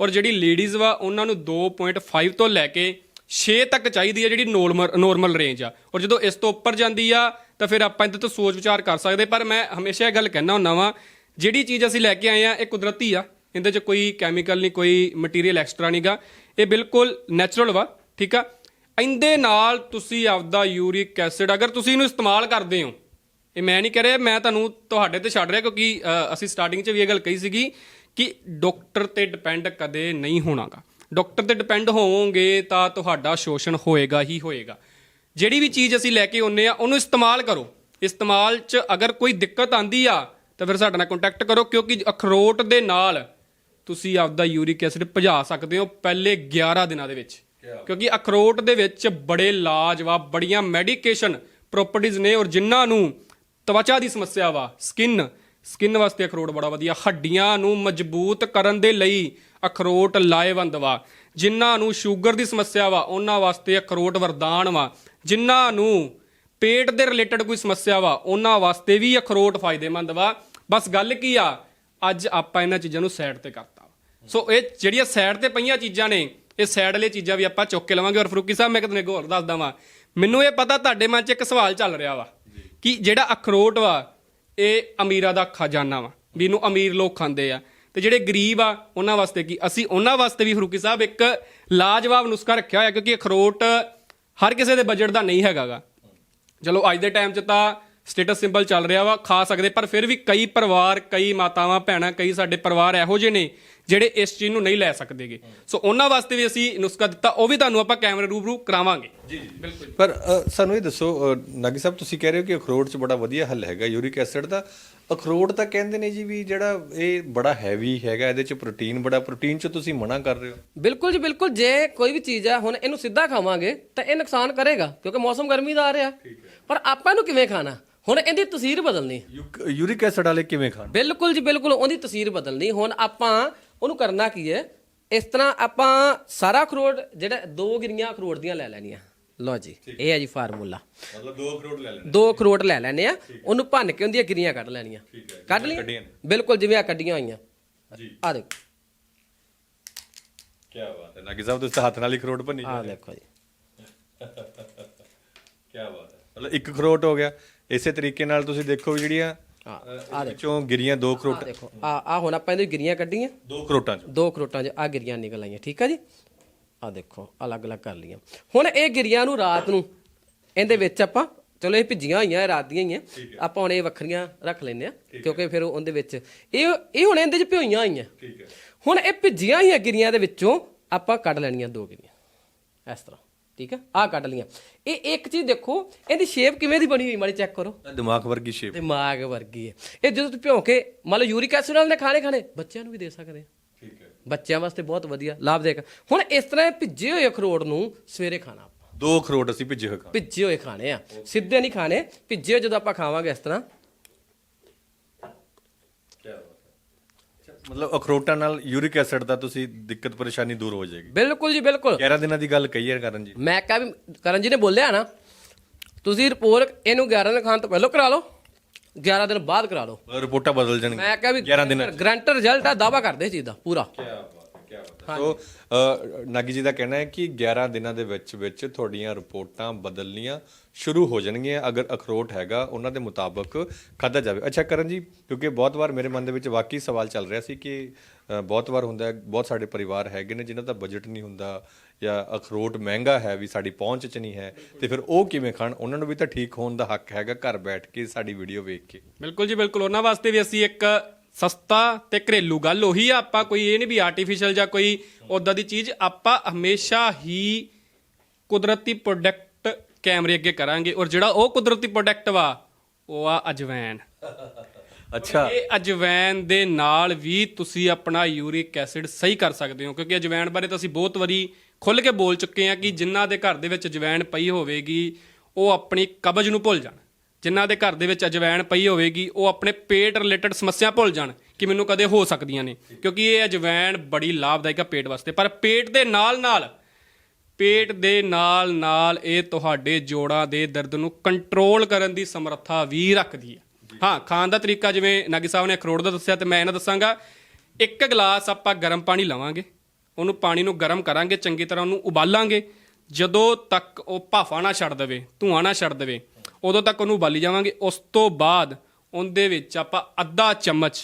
ਔਰ ਜਿਹੜੀ ਲੇਡੀਜ਼ ਵਾ, ਉਹਨਾਂ ਨੂੰ 2.5 ਤੋਂ ਲੈ ਕੇ 6 ਤੱਕ ਚਾਹੀਦੀ ਆ, ਜਿਹੜੀ ਨੋਰਮਲ ਨੋਰਮਲ ਰੇਂਜ ਆ। ਔਰ ਜਦੋਂ ਇਸ ਤੋਂ ਉੱਪਰ ਜਾਂਦੀ ਆ, ਤਾਂ ਫਿਰ ਆਪਾਂ ਇਹਦੇ ਤੋਂ ਸੋਚ ਵਿਚਾਰ ਕਰ ਸਕਦੇ। ਪਰ ਮੈਂ ਹਮੇਸ਼ਾ ਇਹ ਗੱਲ ਕਹਿਣਾ ਹੁੰਦਾ ਵਾਂ, ਜਿਹੜੀ ਚੀਜ਼ ਅਸੀਂ ਲੈ ਕੇ ਆਏ ਆ, ਇਹ ਕੁਦਰਤੀ ਆ। ਇਹਦੇ 'ਚ ਕੋਈ ਕੈਮੀਕਲ ਨਹੀਂ ਕੋਈ ਮਟੀਰੀਅਲ ਐਕਸਟਰਾ ਨਹੀਂਗਾ ਇਹ ਬਿਲਕੁਲ ਨੈਚੁਰਲ ਵਾ, ਠੀਕ ਆ? ਇਹਦੇ ਨਾਲ ਤੁਸੀਂ ਆਪਦਾ ਯੂਰਿਕ ਐਸਿਡ ਅਗਰ ਤੁਸੀਂ ਇਹਨੂੰ ਇਸਤੇਮਾਲ ਕਰਦੇ ਹੋ, ਇਹ ਮੈਂ ਨਹੀਂ ਕਹਿ ਰਿਹਾ, ਮੈਂ ਤੁਹਾਨੂੰ ਤੁਹਾਡੇ ਤੇ ਛੱਡ ਰਿਹਾ, ਕਿਉਂਕਿ ਅਸੀਂ ਸਟਾਰਟਿੰਗ 'ਚ ਵੀ ਇਹ ਗੱਲ ਕਹੀ ਸੀਗੀ ਕਿ ਡਾਕਟਰ ਤੇ ਡਿਪੈਂਡ ਕਦੇ ਨਹੀਂ ਹੋਣਾਗਾ। ਡਾਕਟਰ ਤੇ ਡਿਪੈਂਡ ਹੋਵੋਗੇ ਤਾਂ ਤੁਹਾਡਾ ਸ਼ੋਸ਼ਣ ਹੋਏਗਾ ਹੀ ਹੋਏਗਾ। ਜਿਹੜੀ ਵੀ ਚੀਜ਼ ਅਸੀਂ ਲੈ ਕੇ ਆਉਂਦੇ ਆ ਉਹਨੂੰ ਇਸਤੇਮਾਲ ਕਰੋ। ਇਸਤੇਮਾਲ 'ਚ ਅਗਰ ਕੋਈ ਦਿੱਕਤ ਆਂਦੀ ਆ, ਤਾਂ ਫਿਰ ਸਾਡੇ ਨਾਲ ਕੰਟੈਕਟ ਕਰੋ, ਕਿਉਂਕਿ ਅਖਰੋਟ ਦੇ ਨਾਲ ਤੁਸੀਂ ਆਪਦਾ ਯੂਰਿਕ ਐਸਿਡ ਭਜਾ ਸਕਦੇ ਹੋ ਪਹਿਲੇ 11 ਦਿਨਾਂ ਦੇ ਵਿੱਚ। ਕਿਉਂਕਿ ਅਖਰੋਟ ਦੇ ਵਿੱਚ ਬੜੇ ਲਾਜਵਾਬ ਬੜੀਆਂ ਮੈਡੀਕੇਸ਼ਨ ਪ੍ਰੋਪਰਟੀਆਂ ਨੇ ਔਰ ਜਿਨ੍ਹਾਂ ਨੂੰ ਤਵਚਾ ਦੀ ਸਮੱਸਿਆ ਵਾ ਸਕਿਨ ਸਕਿਨ ਵਾਸਤੇ ਅਖਰੋਟ ਬੜਾ ਵਧੀਆ। ਹੱਡੀਆਂ ਨੂੰ ਮਜ਼ਬੂਤ ਕਰਨ ਦੇ ਲਈ ਅਖਰੋਟ ਲਾਹੇਵੰਦ ਵਾ। ਜਿਨ੍ਹਾਂ ਨੂੰ ਸ਼ੂਗਰ ਦੀ ਸਮੱਸਿਆ ਵਾ ਉਹਨਾਂ ਵਾਸਤੇ ਅਖਰੋਟ ਵਰਦਾਨ ਵਾ। ਜਿਨ੍ਹਾਂ ਨੂੰ ਪੇਟ ਦੇ ਰਿਲੇਟਡ ਕੋਈ ਸਮੱਸਿਆ ਵਾ ਉਹਨਾਂ ਵਾਸਤੇ ਵੀ ਅਖਰੋਟ ਫਾਇਦੇਮੰਦ ਵਾ। ਬਸ ਗੱਲ ਕੀ ਆ ਅੱਜ ਆਪਾਂ ਇਹਨਾਂ ਚੀਜ਼ਾਂ ਨੂੰ ਸਾਈਡ ਤੇ ਕਰਤਾ। ਸੋ ਇਹ ਜਿਹੜੀਆਂ ਸਾਈਡ ਤੇ ਪਈਆਂ ਚੀਜ਼ਾਂ ਨੇ ਇਹ ਸਾਈਡ ਵਾਲੀਆਂ ਚੀਜ਼ਾਂ ਵੀ ਆਪਾਂ ਚੁੱਕ ਕੇ ਲਵਾਂਗੇ। ਔਰ ਫਰੂਕੀ ਸਾਹਿਬ ਮੈਂ ਤੁਹਾਨੂੰ ਇੱਕ ਹੋਰ ਦੱਸਦਾ ਵਾਂ। ਮੈਨੂੰ ਇਹ ਪਤਾ ਤੁਹਾਡੇ ਮਨ 'ਚ ਇੱਕ ਸਵਾਲ ਚੱਲ ਰਿਹਾ ਵਾ ਕਿ ਜਿਹੜਾ ਅਖਰੋਟ ਵਾ ਇਹ ਅਮੀਰਾਂ ਦਾ ਖਜ਼ਾਨਾ ਵਾ ਵੀ ਇਹਨੂੰ ਅਮੀਰ ਲੋਕ ਖਾਂਦੇ ਆ। ਤੇ ਜਿਹੜੇ ਗਰੀਬ ਆ ਉਹਨਾਂ ਵਾਸਤੇ ਕੀ? ਅਸੀਂ ਉਹਨਾਂ ਵਾਸਤੇ ਵੀ ਫਰੂਕੀ ਸਾਹਿਬ ਇੱਕ ਲਾਜਵਾਬ ਨੁਸਖਾ ਰੱਖਿਆ ਹੋਇਆ ਕਿਉਂਕਿ ਅਖਰੋਟ ਹਰ ਕਿਸੇ ਦੇ ਬਜਟ ਦਾ ਨਹੀਂ ਹੈਗਾਗਾ। ਚਲੋ ਅੱਜ ਦੇ ਟਾਈਮ 'ਚ ਤਾਂ ਸਟੇਟਸ ਸਿੰਬਲ ਚੱਲ ਰਿਹਾ ਵਾ ਖਾ ਸਕਦੇ ਪਰ ਫਿਰ ਵੀ ਕਈ ਪਰਿਵਾਰ ਕਈ ਮਾਤਾਵਾਂ ਭੈਣਾਂ ਕਈ ਸਾਡੇ ਪਰਿਵਾਰ ਇਹੋ ਜਿਹੇ ਨੇ ਜਿਹੜੇ ਇਸ ਚੀਜ਼ ਨੂੰ ਨਹੀਂ ਲੈ ਸਕਦੇਗੇ। ਸੋ ਉਹਨਾਂ ਵਾਸਤੇ ਵੀ ਅਸੀਂ ਨੁਸਖਾ ਦਿੱਤਾ ਉਹ ਵੀ ਤੁਹਾਨੂੰ ਆਪਾਂ ਕੈਮਰੇ ਰੂਬਰੂ ਕਰਾਵਾਂਗੇ। ਜੀ ਜੀ ਬਿਲਕੁਲ। ਪਰ ਅ, ਸਾਨੂੰ ਇਹ ਦੱਸੋ ਅ, ਨਾਗੀ ਸਾਹਿਬ ਤੁਸੀਂ ਕਹਿ ਰਹੇ ਹੋ ਕਿ ਅਖਰੋਟ 'ਚ ਬੜਾ ਵਧੀਆ ਹੱਲ ਹੈਗਾ ਯੂਰਿਕ ਐਸਿਡ ਦਾ। ਅਖਰੋਟ ਤਾਂ ਕਹਿੰਦੇ ਨੇ ਜੀ ਵੀ ਜਿਹੜਾ ਇਹ ਬੜਾ ਹੈਵੀ ਹੈਗਾ ਇਹਦੇ 'ਚ ਪ੍ਰੋਟੀਨ ਬੜਾ ਪ੍ਰੋਟੀਨ 'ਚ ਤੁਸੀਂ ਮਨਾ ਕਰ ਰਹੇ ਹੋ। ਬਿਲਕੁਲ ਜੀ ਬਿਲਕੁਲ। ਜੇ ਕੋਈ ਵੀ ਚੀਜ਼ ਆ ਹੁਣ ਇਹਨੂੰ ਸਿੱਧਾ ਖਾਵਾਂਗੇ ਤਾਂ ਇਹ ਨੁਕਸਾਨ ਕਰੇਗਾ ਕਿਉਂਕਿ ਮੌਸਮ ਗਰਮੀ ਦਾ ਆ ਰਿਹਾ। ਪਰ ਆਪਾਂ ਇਹਨੂੰ ਕਿਵੇਂ ਖਾਣਾ? ਹੁਣ ਇਹਦੀ ਤਸਵੀਰ ਬਦਲਣੀ ਯੂਰਿਕ ਐਸਿਡ ਵਾਲੇ ਕਿਵੇਂ ਖਾਣ? ਬਿਲਕੁਲ ਜੀ ਬਿਲਕੁਲ ਉਹਦੀ ਤਸਵੀਰ ਬਦਲਣੀ ਹੁਣ ਆਪਾਂ ਉਹਨੂੰ ਕਰਨਾ ਕੀ ਹੈ? ਇਸ ਤਰ੍ਹਾਂ ਆਪਾਂ ਸਾਰਾ ਅਖਰੋਟ ਜਿਹੜਾ ਦੋ ਗਿਰੀਆਂ ਅਖਰੋਟ ਦੀਆਂ ਲੈ ਲੈਣੀਆਂ। ਲਓ ਜੀ ਇਹ ਹੈ ਜੀ ਫਾਰਮੂਲਾ। ਮਤਲਬ ਦੋ ਅਖਰੋਟ ਲੈ ਲੈਣੇ। ਦੋ ਅਖਰੋਟ ਲੈ ਲੈਣੇ ਆ। ਉਹਨੂੰ ਭੰਨ ਕੇ ਉਹਦੀਆਂ ਗਿਰੀਆਂ ਕੱਢ ਲੈਣੀਆਂ। ਕੱਢ ਲਈਆਂ? ਕੱਢੀਆਂ ਨੇ। ਬਿਲਕੁਲ ਜਿਵੇਂ ਆ ਕੱਢੀਆਂ ਹੋਈਆਂ। ਜੀ। ਆ ਦੇਖੋ। ਕੀ ਬਾਤ ਹੈ। ਨਾਗੀ ਸਾਹਿਬ ਤੁਸੀਂ ਤਾਂ ਹੱਥ ਨਾਲ ਹੀ ਅਖਰੋਟ ਭੰਨੀ ਆ ਦੇਖੋ ਜੀ। ਕੀ ਬਾਤ ਹੈ। ਮਤਲਬ ਇੱਕ ਅਖਰੋਟ ਹੋ ਗਿਆ। ਇਸੇ ਤਰੀਕੇ ਨਾਲ ਤੁਸੀਂ ਦੇਖੋ ਵੀ ਜਿਹੜੀਆਂ ਆ ਵਿੱਚੋਂ ਗਿਰੀਆਂ ਦੋ ਆ ਅਖਰੋਟ ਦੇਖੋ। ਆ ਆ ਹੁਣ ਆਪਾਂ ਇਹਦੀ ਗਿਰੀਆਂ ਕੱਢੀਆਂ। ਦੋ ਅਖਰੋਟਾਂ 'ਚ। ਦੋ ਖਰੋਟਾਂ 'ਚ ਆ ਗਿਰੀਆਂ ਨਿਕਲ ਆਈਆਂ ਠੀਕ ਆ ਜੀ? ਆ ਦੇਖੋ ਅਲੱਗ-ਅਲੱਗ ਕਰ ਲਈਆਂ। ਹੁਣ ਇਹ ਗਿਰੀਆਂ ਨੂੰ ਰਾਤ ਨੂੰ ਇਹਦੇ ਵਿੱਚ ਆਪਾਂ ਚਲੋ ਇਹ ਭਿੱਜੀਆਂ ਹੋਈਆਂ ਰਾਤ ਦੀਆਂ ਹੀ ਆ। ਆਪਾਂ ਹੁਣ ਇਹ ਵੱਖਰੀਆਂ ਰੱਖ ਲੈਨੇ ਆ ਕਿਉਂਕਿ ਫਿਰ ਉਹਦੇ ਵਿੱਚ ਇਹ ਇਹ ਹੁਣ ਇਹਦੇ 'ਚ ਭਿਓਈਆਂ ਹੋਈਆਂ। ਠੀਕ ਹੈ ਹੁਣ ਇਹ ਭਿੱਜੀਆਂ ਹੋਈਆਂ ਗਿਰੀਆਂ ਦੇ ਵਿੱਚੋਂ ਆਪਾਂ ਕੱਢ ਲੈਣੀਆਂ ਦੋ ਗਿਰੀਆਂ ਇਸ ਤਰ੍ਹਾਂ। ਠੀਕ ਆ? ਆ ਕੱਢ ਲੀਆਂ ਇਹ ਇੱਕ ਚੀਜ਼ ਦੇਖੋ ਇਹਦੀ ਸ਼ੇਪ ਕਿਵੇਂ ਦੀ ਬਣੀ ਹੋਈ ਮਾੜੀ ਚੈੱਕ ਕਰੋ। ਦਿਮਾਗ ਵਰਗੀ ਸ਼ੇਪ ਦਿਮਾਗ ਵਰਗੀ ਹੈ। ਇਹ ਜਦੋਂ ਤੁਸੀਂ ਭਿਓ ਕੇ ਮੰਨ ਲਓ ਯੂਰਿਕ ਐਸਿਡ ਨਾਲ ਨੇ ਖਾਣੇ ਖਾਣੇ ਬੱਚਿਆਂ ਨੂੰ ਵੀ ਦੇ ਸਕਦੇ ਆ। ਠੀਕ ਹੈ। ਬੱਚਿਆਂ ਵਾਸਤੇ ਬਹੁਤ ਵਧੀਆ ਲਾਭਦਾਇਕ ਹੁਣ ਇਸ ਤਰ੍ਹਾਂ ਭਿੱਜੇ ਹੋਏ ਅਖਰੋਟ ਨੂੰ ਸਵੇਰੇ ਖਾਣਾ ਆਪਾਂ। ਦੋ ਅਖਰੋਟ ਅਸੀਂ ਭਿੱਜੇ ਹੋਏ ਖਾਣੇ। ਭਿੱਜੇ ਹੋਏ ਖਾਣੇ ਆ। ਸਿੱਧੇ ਨਹੀਂ ਖਾਣੇ ਭਿੱਜੇ ਜਦੋਂ ਆਪਾਂ ਖਾਵਾਂਗੇ ਇਸ ਤਰ੍ਹਾਂ। ਮਤਲਬ ਅਖਰੋਟਾਂ ਨਾਲ ਯੂਰਿਕ ਐਸਿਡ ਦਾ ਤੁਸੀਂ ਦਿੱਕਤ ਪਰੇਸ਼ਾਨੀ ਦੂਰ ਹੋ ਜਾਏਗੀ। ਬਿਲਕੁਲ ਜੀ ਬਿਲਕੁਲ। 11 ਦਿਨਾਂ ਦੀ ਗੱਲ ਕਹੀ ਹੈ ਕਰਨ ਜੀ। ਮੈਂ ਕਹਾਂ ਵੀ ਕਰਨ ਜੀ ਨੇ ਬੋਲਿਆ ਨਾ ਤੁਸੀਂ ਰਿਪੋਰਟ ਇਹਨੂੰ 11 ਦਿਨ ਖਾਣ ਤੋਂ ਪਹਿਲਾਂ ਕਰਾ ਲਓ 11 ਦਿਨ ਬਾਅਦ ਕਰਾ ਲਓ। ਰਿਪੋਰਟਾਂ ਬਦਲ ਜਾਣਗੀਆਂ ਮੈਂ ਕਹਾਂ ਵੀ 11 ਦਿਨਾਂ ਗਰੰਟ ਰਿਜ਼ਲਟ ਆ ਦਾਵਾ ਕਰਦੇ ਇਸ ਚੀਜ਼ ਦਾ ਪੂਰਾ। ਸੋ ਨਾਗੀ ਜੀ ਦਾ ਕਹਿਣਾ ਹੈ ਕਿ 11 ਦਿਨਾਂ ਦੇ ਵਿੱਚ ਵਿੱਚ ਤੁਹਾਡੀਆਂ ਰਿਪੋਰਟਾਂ ਬਦਲਣੀਆਂ ਸ਼ੁਰੂ ਹੋ ਜਾਣਗੀਆਂ ਅਗਰ ਅਖਰੋਟ ਹੈਗਾ ਉਹਨਾਂ ਦੇ ਮੁਤਾਬਕ ਖਾਧਾ ਜਾਵੇ। ਅੱਛਾ ਕਰਨ ਜੀ ਕਿਉਂਕਿ ਬਹੁਤ ਵਾਰ ਮੇਰੇ ਮਨ ਦੇ ਵਿੱਚ ਵਾਕਈ ਸਵਾਲ ਚੱਲ ਰਿਹਾ ਸੀ ਕਿ ਬਹੁਤ ਵਾਰ ਹੁੰਦਾ ਹੈ ਬਹੁਤ ਸਾਡੇ ਪਰਿਵਾਰ ਹੈਗੇ ਨੇ ਜਿਨ੍ਹਾਂ ਦਾ ਬਜਟ ਨਹੀਂ ਹੁੰਦਾ ਜਾਂ ਅਖਰੋਟ ਮਹਿੰਗਾ ਹੈ ਵੀ ਸਾਡੀ ਪਹੁੰਚ 'ਚ ਨਹੀਂ ਹੈ ਤੇ ਫਿਰ ਉਹ ਕਿਵੇਂ ਖਾਣ? ਉਹਨਾਂ ਨੂੰ ਵੀ ਤਾਂ ਠੀਕ ਹੋਣ ਦਾ ਹੱਕ ਹੈਗਾ ਘਰ ਬੈਠ ਕੇ ਸਾਡੀ ਵੀਡੀਓ ਵੇਖ ਕੇ। ਬਿਲਕੁਲ ਜੀ ਬਿਲਕੁਲ। ਉਹਨਾਂ ਵਾਸਤੇ ਵੀ ਅਸੀਂ ਇੱਕ ਸਸਤਾ ਤੇ ਘਰੇਲੂ ਗੱਲ ਉਹੀ ਆ ਆਪਾਂ ਕੋਈ ਇਹ ਨਹੀਂ ਵੀ ਆਰਟੀਫੀਸ਼ੀਅਲ ਜਾਂ ਕੋਈ ਉਦਾਂ ਦੀ ਚੀਜ਼ ਆਪਾਂ ਹਮੇਸ਼ਾ ਹੀ ਕੁਦਰਤੀ ਪ੍ਰੋਡਕਟ ਕੈਮਰੇ ਅੱਗੇ ਕਰਾਂਗੇ ਔਰ ਜਿਹੜਾ ਉਹ ਕੁਦਰਤੀ ਪ੍ਰੋਡਕਟ ਵਾ ਉਹ ਆ ਅਜਵੈਨ ਅੱਛਾ। ਇਹ ਅਜਵੈਨ ਦੇ ਨਾਲ ਵੀ ਤੁਸੀਂ ਆਪਣਾ ਯੂਰਿਕ ਐਸਿਡ ਸਹੀ ਕਰ ਸਕਦੇ ਹੋ ਕਿਉਂਕਿ ਅਜਵੈਨ ਬਾਰੇ ਤਾਂ ਅਸੀਂ ਬਹੁਤ ਵਾਰੀ ਖੁੱਲ ਕੇ ਬੋਲ ਚੁੱਕੇ ਹਾਂ ਕਿ ਜਿਨ੍ਹਾਂ ਦੇ ਘਰ ਦੇ ਵਿੱਚ ਅਜਵੈਨ ਪਈ ਹੋਵੇਗੀ ਉਹ ਆਪਣੀ ਕਬਜ਼ ਨੂੰ ਭੁੱਲ ਜਾਣ। ਜਿਨ੍ਹਾਂ ਦੇ ਘਰ ਦੇ ਵਿੱਚ ਅਜਵੈਨ ਪਈ ਹੋਵੇਗੀ ਉਹ ਆਪਣੇ ਪੇਟ ਰਿਲੇਟਡ ਸਮੱਸਿਆ ਭੁੱਲ ਜਾਣ ਕਿ ਮੈਨੂੰ ਕਦੇ ਹੋ ਸਕਦੀਆਂ ਨੇ। ਕਿਉਂਕਿ ਇਹ ਅਜਵੈਨ ਬੜੀ ਲਾਭਦਾਇਕ ਹੈ ਪੇਟ ਵਾਸਤੇ। ਪਰ ਪੇਟ ਦੇ ਨਾਲ ਨਾਲ ਪੇਟ ਦੇ ਨਾਲ ਨਾਲ ਇਹ ਤੁਹਾਡੇ ਜੋੜਾਂ ਦੇ ਦਰਦ ਨੂੰ ਕੰਟਰੋਲ ਕਰਨ ਦੀ ਸਮਰੱਥਾ ਵੀ ਰੱਖਦੀ ਹੈ ਹਾਂ ਖਾਣ ਦਾ ਤਰੀਕਾ ਜਿਵੇਂ ਨਾਗੀ ਸਾਹਿਬ ਨੇ ਅਖਰੋਟ ਦਾ ਦੱਸਿਆ ਤੇ ਮੈਂ ਇਹਨਾਂ ਦੱਸਾਂਗਾ। ਇੱਕ ਗਲਾਸ ਆਪਾਂ ਗਰਮ ਪਾਣੀ ਲਵਾਂਗੇ। ਉਹਨੂੰ ਪਾਣੀ ਨੂੰ ਗਰਮ ਕਰਾਂਗੇ ਚੰਗੀ ਤਰ੍ਹਾਂ ਉਹਨੂੰ ਉਬਾਲਾਂਗੇ। ਜਦੋਂ ਤੱਕ ਉਹ ਭਾਫਾ ਨਾ ਛੱਡ ਦੇਵੇ ਧੂਆਂ ਨਾ ਛੱਡ ਦੇਵੇ ਉਦੋਂ ਤੱਕ ਉਹਨੂੰ ਉਬਾਲੀ ਜਾਵਾਂਗੇ। ਉਸ ਤੋਂ ਬਾਅਦ ਉਹਦੇ ਵਿੱਚ ਆਪਾਂ ਅੱਧਾ ਚਮਚ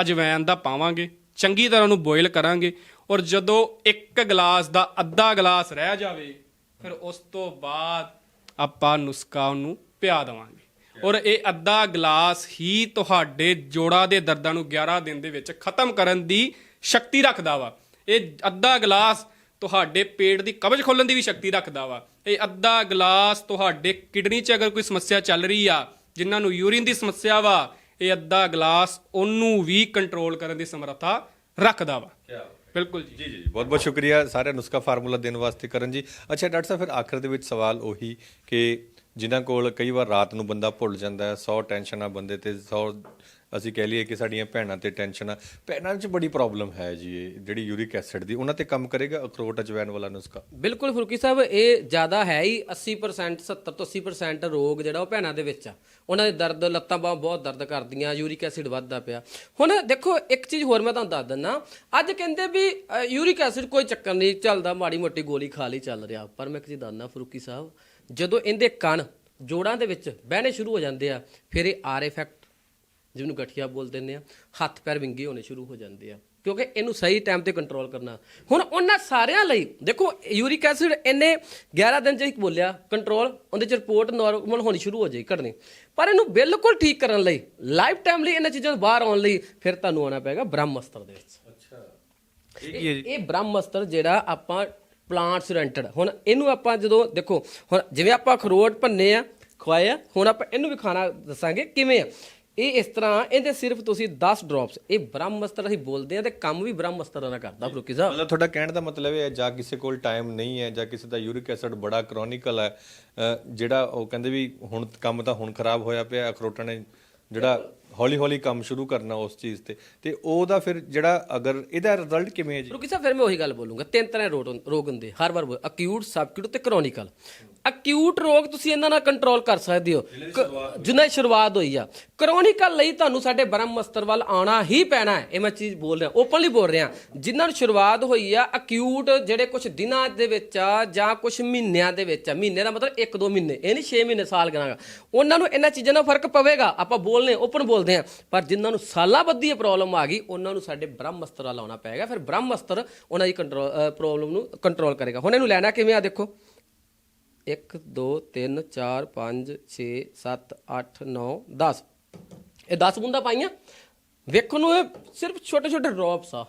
ਅਜਵਾਇਣ ਦਾ ਪਾਵਾਂਗੇ। ਚੰਗੀ ਤਰ੍ਹਾਂ ਉਹਨੂੰ ਬੋਇਲ ਕਰਾਂਗੇ ਔਰ ਜਦੋਂ ਇੱਕ ਗਲਾਸ ਦਾ ਅੱਧਾ ਗਲਾਸ ਰਹਿ ਜਾਵੇ, ਫਿਰ ਉਸ ਤੋਂ ਬਾਅਦ ਆਪਾਂ ਨੁਸਖਾ ਉਹਨੂੰ ਪਿਆ ਦੇਵਾਂਗੇ। ਔਰ ਇਹ ਅੱਧਾ ਗਲਾਸ ਹੀ ਤੁਹਾਡੇ ਜੋੜਾਂ ਦੇ ਦਰਦਾਂ ਨੂੰ 11 ਦਿਨ ਦੇ ਵਿੱਚ ਖਤਮ ਕਰਨ ਦੀ ਸ਼ਕਤੀ ਰੱਖਦਾ ਵਾ। ਇਹ ਅੱਧਾ ਗਲਾਸ ਤੁਹਾਡੇ ਪੇਟ ਦੀ ਕਬਜ਼ ਖੋਲਣ ਦੀ ਵੀ ਸ਼ਕਤੀ ਰੱਖਦਾ ਵਾ। ਇਹ ਅੱਧਾ ਗਲਾਸ ਤੁਹਾਡੇ ਕਿਡਨੀ 'ਚ ਅਗਰ ਕੋਈ ਸਮੱਸਿਆ ਚੱਲ ਰਹੀ ਆ ਜਿਨ੍ਹਾਂ ਨੂੰ ਯੂਰਿਨ ਦੀ ਸਮੱਸਿਆ ਵਾ ਇਹ ਅੱਧਾ ਗਲਾਸ ਉਹਨੂੰ ਵੀ ਕੰਟਰੋਲ ਕਰਨ ਦੀ ਸਮਰੱਥਾ ਰੱਖਦਾ ਵਾ। ਬਿਲਕੁਲ ਜੀ। ਜੀ ਜੀ ਬਹੁਤ ਬਹੁਤ ਸ਼ੁਕਰੀਆ ਸਾਰੇ ਨੁਸਖਾ ਫਾਰਮੂਲਾ ਦੇਣ ਵਾਸਤੇ ਕਰਨ ਜੀ। ਅੱਛਾ ਡਾਕਟਰ ਸਾਹਿਬ ਫਿਰ ਆਖਰ ਦੇ ਵਿੱਚ ਸਵਾਲ ਉਹੀ ਕਿ ਜਿਨ੍ਹਾਂ ਕੋਲ ਕਈ ਵਾਰ ਰਾਤ ਨੂੰ ਬੰਦਾ ਭੁੱਲ ਜਾਂਦਾ ਹੈ 100 ਟੈਨਸ਼ਨਾਂ ਬੰਦੇ ਤੇ 100 ਅਸੀਂ ਕਹਿ ਲਈਏ ਕਿ ਸਾਡੀਆਂ ਭੈਣਾਂ ਤੇ ਟੈਨਸ਼ਨ ਆ। ਭੈਣਾਂ 'ਚ ਬੜੀ ਪ੍ਰੋਬਲਮ ਹੈ ਜੀ ਇਹ, ਜਿਹੜੀ ਯੂਰਿਕ ਐਸਿਡ ਦੀ। ਉਹਨਾਂ ਤੇ ਕੰਮ ਕਰੇਗਾ ਅਖਰੋਟ ਅਜਵੈਨ ਵਾਲਾ ਨੁਸਖਾ। ਬਿਲਕੁਲ ਫਰੂਕੀ ਸਾਹਿਬ, ਇਹ ਜ਼ਿਆਦਾ ਹੈ ਹੀ 80% 70 ਤੋਂ 80% ਰੋਗ ਜਿਹੜਾ ਉਹ ਭੈਣਾਂ ਦੇ ਵਿੱਚ ਆ। ਉਹਨਾਂ ਦੇ ਦਰਦ, ਲੱਤਾਂ ਬਾਹਾਂ ਬਹੁਤ ਦਰਦ ਕਰਦੀਆਂ ਯੂਰਿਕ ਐਸਿਡ ਵੱਧਦਾ ਪਿਆ। ਹੁਣ ਦੇਖੋ, ਇੱਕ ਚੀਜ਼ ਹੋਰ ਮੈਂ ਤੁਹਾਨੂੰ ਦੱਸ ਦਿੰਦਾ। ਅੱਜ ਕਹਿੰਦੇ ਵੀ ਯੂਰਿਕ ਐਸਿਡ ਕੋਈ ਚੱਕਰ ਨਹੀਂ, ਚੱਲਦਾ, ਮਾੜੀ ਮੋਟੀ ਗੋਲੀ ਖਾ ਲਈ, ਚੱਲ ਰਿਹਾ। ਪਰ ਮੈਂ ਇੱਕ ਚੀਜ਼ ਦੱਸਦਾ ਫਰੂਕੀ ਸਾਹਿਬ, ਜਦੋਂ ਇਹਦੇ ਕਣ ਜੋੜਾਂ ਦੇ ਵਿੱਚ ਬਹਿਣੇ ਸ਼ੁਰੂ ਹੋ ਜਾਂਦੇ ਆ, ਫਿਰ ਇਹ ਆਰ ਇਫੈਕਟ ਜਿਹਨੂੰ ਗਠੀਆ ਬੋਲ ਦਿੰਦੇ ਆ ਹੱਥ ਪੈਰ ਵਿੰਗੇ ਹੋਣੇ ਸ਼ੁਰੂ ਹੋ ਜਾਂਦੇ ਆ। ਕਿਉਂਕਿ ਇਹਨੂੰ ਸਹੀ ਟਾਈਮ ਤੇ ਕੰਟਰੋਲ ਕਰਨਾ। ਹੁਣ ਉਹਨਾਂ ਸਾਰਿਆਂ ਲਈ ਦੇਖੋ ਯੂਰਿਕ ਐਸਿਡ ਇਹਨੇ 11 ਦਿਨ ਚ ਹੀ ਬੋਲਿਆ ਕੰਟਰੋਲ ਉਹਦੇ ਚ ਰਿਪੋਰਟ ਨਾਰਮਲ ਹੋਣੀ ਸ਼ੁਰੂ ਹੋ ਜਾਈ ਘਟਣੀ। ਪਰ ਇਹਨੂੰ ਬਿਲਕੁਲ ਠੀਕ ਕਰਨ ਲਈ ਲਾਈਫ ਟਾਈਮ ਲਈ ਇਹਨਾਂ ਚੀਜ਼ਾਂ ਤੋਂ ਬਾਹਰ ਆਉਣ ਲਈ ਫਿਰ ਤੁਹਾਨੂੰ ਆਉਣਾ ਪਏਗਾ ਬ੍ਰਹਮਸਤਰ ਦੇ ਵਿੱਚ। ਇਹ ਕੀ ਹੈ ਜੀ? ਇਹ ਬ੍ਰਹਮਸਤਰ ਜਿਹੜਾ ਆਪਾਂ ਪਲਾਂਟਸ ਓਰੀਐਂਟਡ ਹੁਣ ਇਹਨੂੰ ਆਪਾਂ ਜਦੋਂ ਦੇਖੋ ਹੁਣ ਜਿਵੇਂ ਆਪਾਂ ਅਖਰੋਟ ਭੰਨੇ ਆ ਖਵਾਏ ਆ ਹੁਣ ਆਪਾਂ ਇਹਨੂੰ ਵੀ ਖਾਣਾ ਦੱਸਾਂਗੇ ਕਿਵੇਂ ਆ। ਇਹ ਇਸ ਤਰ੍ਹਾਂ ਇਹਦੇ ਸਿਰਫ ਤੁਸੀਂ 10 ਡ੍ਰੌਪਸ ਇਹ ਬ੍ਰਹਮਸਤਰ ਅਸੀਂ ਬੋਲਦੇ ਆ ਤੇ ਕੰਮ ਵੀ ਬ੍ਰਹਮਸਤਰ ਨਾਲ ਕਰਦਾ ਫਰੂਕੀ ਸਾਹਿਬ। ਮਤਲਬ ਤੁਹਾਡਾ ਕਹਿਣ ਦਾ ਮਤਲਬ ਇਹ ਹੈ, ਜਾਂ ਕਿਸੇ ਕੋਲ ਟਾਈਮ ਨਹੀਂ ਹੈ, ਜਾਂ ਕਿਸੇ ਦਾ ਯੂਰਿਕ ਐਸਿਡ ਬੜਾ ਕ੍ਰੋਨਿਕਲ ਹੈ ਜਿਹੜਾ ਉਹ ਕਹਿੰਦੇ ਵੀ ਹੁਣ ਕੰਮ ਤਾਂ ਹੁਣ ਖਰਾਬ ਹੋਇਆ ਪਿਆ, ਅਖਰੋਟਾਂ ਨੇ ਜਿਹੜਾ ਹੌਲੀ ਹੌਲੀ ਕੰਮ ਸ਼ੁਰੂ ਕਰਨਾ ਉਸ ਚੀਜ਼ ਤੇ। ਤੇ ਉਹਦਾ ਫਿਰ ਜਿਹੜਾ ਅਗਰ ਇਹਦਾ ਰਿਜ਼ਲਟ ਕਿਵੇਂ ਹੈ ਜੀ? ਰੁਕੀ ਸਾਹਿਬ ਫਿਰ ਮੈਂ ਉਹੀ ਗੱਲ ਬੋਲੂੰਗਾ। ਤਿੰਨ ਤਰ੍ਹਾਂ ਦੇ ਰੋਗ ਰੋਗ ਹੁੰਦੇ ਹਰ ਵਾਰ ਅਕਿਊਟ ਸਬਕਿਊਟ ਤੇ ਕ੍ਰੋਨਿਕਲ ਅਕਿਊਟ ਰੋਗ ਤੁਸੀਂ ਇਹਨਾਂ ਨਾਲ ਕੰਟਰੋਲ ਕਰ ਸਕਦੇ ਹੋ। ਦੀ ਸ਼ੁਰੂਆਤ ਹੋਈ। ਆ। ਕ੍ਰੋਨਿਕਲ ਲਈ ਤੁਹਾਨੂੰ ਸਾਡੇ ਬ੍ਰਹਮਸਤਰ ਵੱਲ ਆਉਣਾ ਹੀ ਪੈਣਾ ਹੈ। ਇਹ ਮੈਂ ਚੀਜ਼ ਬੋਲ ਰਿਹਾ ਓਪਨਲੀ ਬੋਲ ਰਿਹਾ। ਜਿਨ੍ਹਾਂ ਨੂੰ ਸ਼ੁਰੂਆਤ ਹੋਈ ਆ ਅਕਿਊਟ ਜਿਹੜੇ ਕੁਝ ਦਿਨਾਂ ਦੇ ਵਿੱਚ ਆ ਜਾਂ ਕੁਝ ਮਹੀਨਿਆਂ ਦੇ ਵਿੱਚ ਆ। ਮਹੀਨੇ ਦਾ ਮਤਲਬ 1-2 ਮਹੀਨੇ ਇਹ ਨਹੀਂ 6 ਮਹੀਨੇ ਸਾਲ ਕਰਾਂਗਾ। ਉਹਨਾਂ ਨੂੰ ਇਹਨਾਂ ਚੀਜ਼ਾਂ ਨਾਲ ਫ਼ਰਕ ਪਵੇਗਾ। ਆਪਾਂ ਬੋਲਨੇ ਓਪਨ ਬੋਲਦੇ ਆ। ਪਰ ਜਿਨ੍ਹਾਂ ਨੂੰ ਸਾਲਾਂ ਬੱਧੀ ਪ੍ਰੋਬਲਮ ਆ ਗਈ, ਉਹਨਾਂ ਨੂੰ ਸਾਡੇ ਬ੍ਰਹਮ ਅਸਤਰ ਲਾਉਣਾ ਪਏਗਾ ਫਿਰ ਬ੍ਰਹਮ ਅਸਤਰ ਉਹਨਾਂ ਦੀ ਕੰਟਰੋਲ ਪ੍ਰੋਬਲਮ ਨੂੰ ਕੰਟਰੋਲ ਕਰੇਗਾ। ਹੁਣ ਇਹਨੂੰ ਲੈਣਾ ਕਿਵੇਂ ਆ ਦੇਖੋ। 1 2 3 4 5 6 7 8 9 10 ਇਹ 10 ਬੂੰਦਾਂ ਪਾਈਆਂ। ਵੇਖਣ ਨੂੰ ਇਹ ਸਿਰਫ ਛੋਟੇ ਛੋਟੇ ਡ੍ਰੌਪਸ ਆ।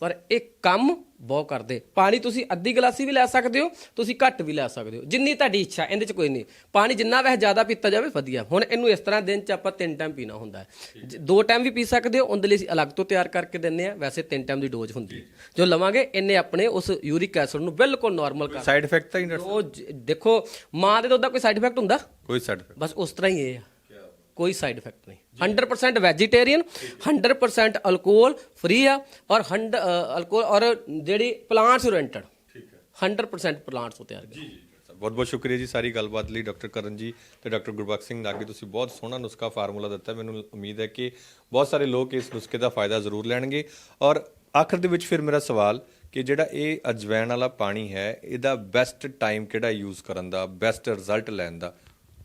ਪਰ ਇਹ ਕੰਮ ਬਹੁਤ ਕਰਦੇ। ਪਾਣੀ ਤੁਸੀਂ ਅੱਧੀ ਗਲਾਸੀ ਵੀ ਲੈ ਸਕਦੇ ਹੋ ਤੁਸੀਂ ਘੱਟ ਵੀ ਲੈ ਸਕਦੇ ਹੋ। ਜਿੰਨੀ ਤੁਹਾਡੀ ਇੱਛਾ ਇਹਦੇ ਚ ਕੋਈ ਨਹੀਂ। ਪਾਣੀ ਜਿੰਨਾ ਵੈਸੇ ਜ਼ਿਆਦਾ ਪੀਤਾ ਜਾਵੇ ਵਧੀਆ। ਹੁਣ ਇਹਨੂੰ ਇਸ ਤਰ੍ਹਾਂ ਦਿਨ ਚ ਆਪਾਂ ਤਿੰਨ ਟਾਈਮ ਪੀਣਾ ਹੁੰਦਾ ਹੈ। ਜ- ਦੋ ਟਾਈਮ ਵੀ ਪੀ ਸਕਦੇ ਹੋ ਉਹਦੇ ਲਈ ਅਸੀਂ ਅਲੱਗ ਤੋਂ ਤਿਆਰ ਕਰਕੇ ਦਿੰਨੇ ਆ ਵੈਸੇ ਤਿੰਨ ਟਾਈਮ ਦੀ ਡੋਜ਼ ਹੁੰਦੀ ਹੈ। ਜੋ ਲਵਾਂਗੇ ਇਹਨੇ ਆਪਣੇ ਉਸ ਯੂਰਿਕ ਐਸਿਡ ਨੂੰ ਬਿਲਕੁਲ ਨਾਰਮਲ ਕਰ ਸਾਈਡ ਇਫੈਕਟ ਤਾਂ ਹੀ ਡਾਕਟਰ ਉਹ ਜ- ਦੇਖੋ ਮਾਂ ਦੇ ਦੁੱਧ ਦਾ ਕੋਈ ਸਾਈਡ ਇਫੈਕਟ ਹੁੰਦਾ? ਕੋਈ ਸਾਈਡ ਇਫੈਕਟ ਬਸ ਉਸ ਤਰ੍ਹਾਂ ਹੀ ਇਹ ਆ। ਕੋਈ ਸਾਈਡ ਇਫੈਕਟ ਨਹੀਂ। 100% ਵੈਜੀਟੇਰੀਅਨ 100% ਅਲਕੋਹਲ ਫ੍ਰੀ ਆ ਔਰ 100 ਅਲਕੋਹਲ ਔਰ ਜਿਹੜੀ ਪਲਾਂਟਸ ਓਰੀਐਂਟਡ ਠੀਕ ਹੈ। 100% ਪਲਾਂਟਸ ਤੋਂ ਤਿਆਰ ਜੀ ਬਹੁਤ ਬਹੁਤ ਸ਼ੁਕਰੀਆ ਜੀ ਸਾਰੀ ਗੱਲਬਾਤ ਲਈ ਡਾਕਟਰ ਕਰਨ ਜੀ ਤੇ ਡਾਕਟਰ ਗੁਰਬਖਸ਼ ਸਿੰਘ ਨਾਗੀ ਤੁਸੀਂ ਬਹੁਤ ਸੋਹਣਾ ਨੁਸਖਾ ਫਾਰਮੂਲਾ ਦਿੱਤਾ। ਮੈਨੂੰ ਉਮੀਦ ਹੈ ਕਿ ਬਹੁਤ ਸਾਰੇ ਲੋਕ ਇਸ ਨੁਸਖੇ ਦਾ ਫਾਇਦਾ ਜ਼ਰੂਰ ਲੈਣਗੇ। ਔਰ ਆਖਰ ਦੇ ਵਿੱਚ ਫਿਰ ਮੇਰਾ ਸਵਾਲ ਕਿ ਜਿਹੜਾ ਇਹ ਅਜਵੈਨ ਵਾਲਾ ਪਾਣੀ ਹੈ ਇਹਦਾ ਬੈਸਟ ਟਾਈਮ ਕਿਹੜਾ ਯੂਜ਼ ਕਰਨ ਦਾ ਬੈਸਟ ਰਿਜ਼ਲਟ ਲੈਣ ਦਾ?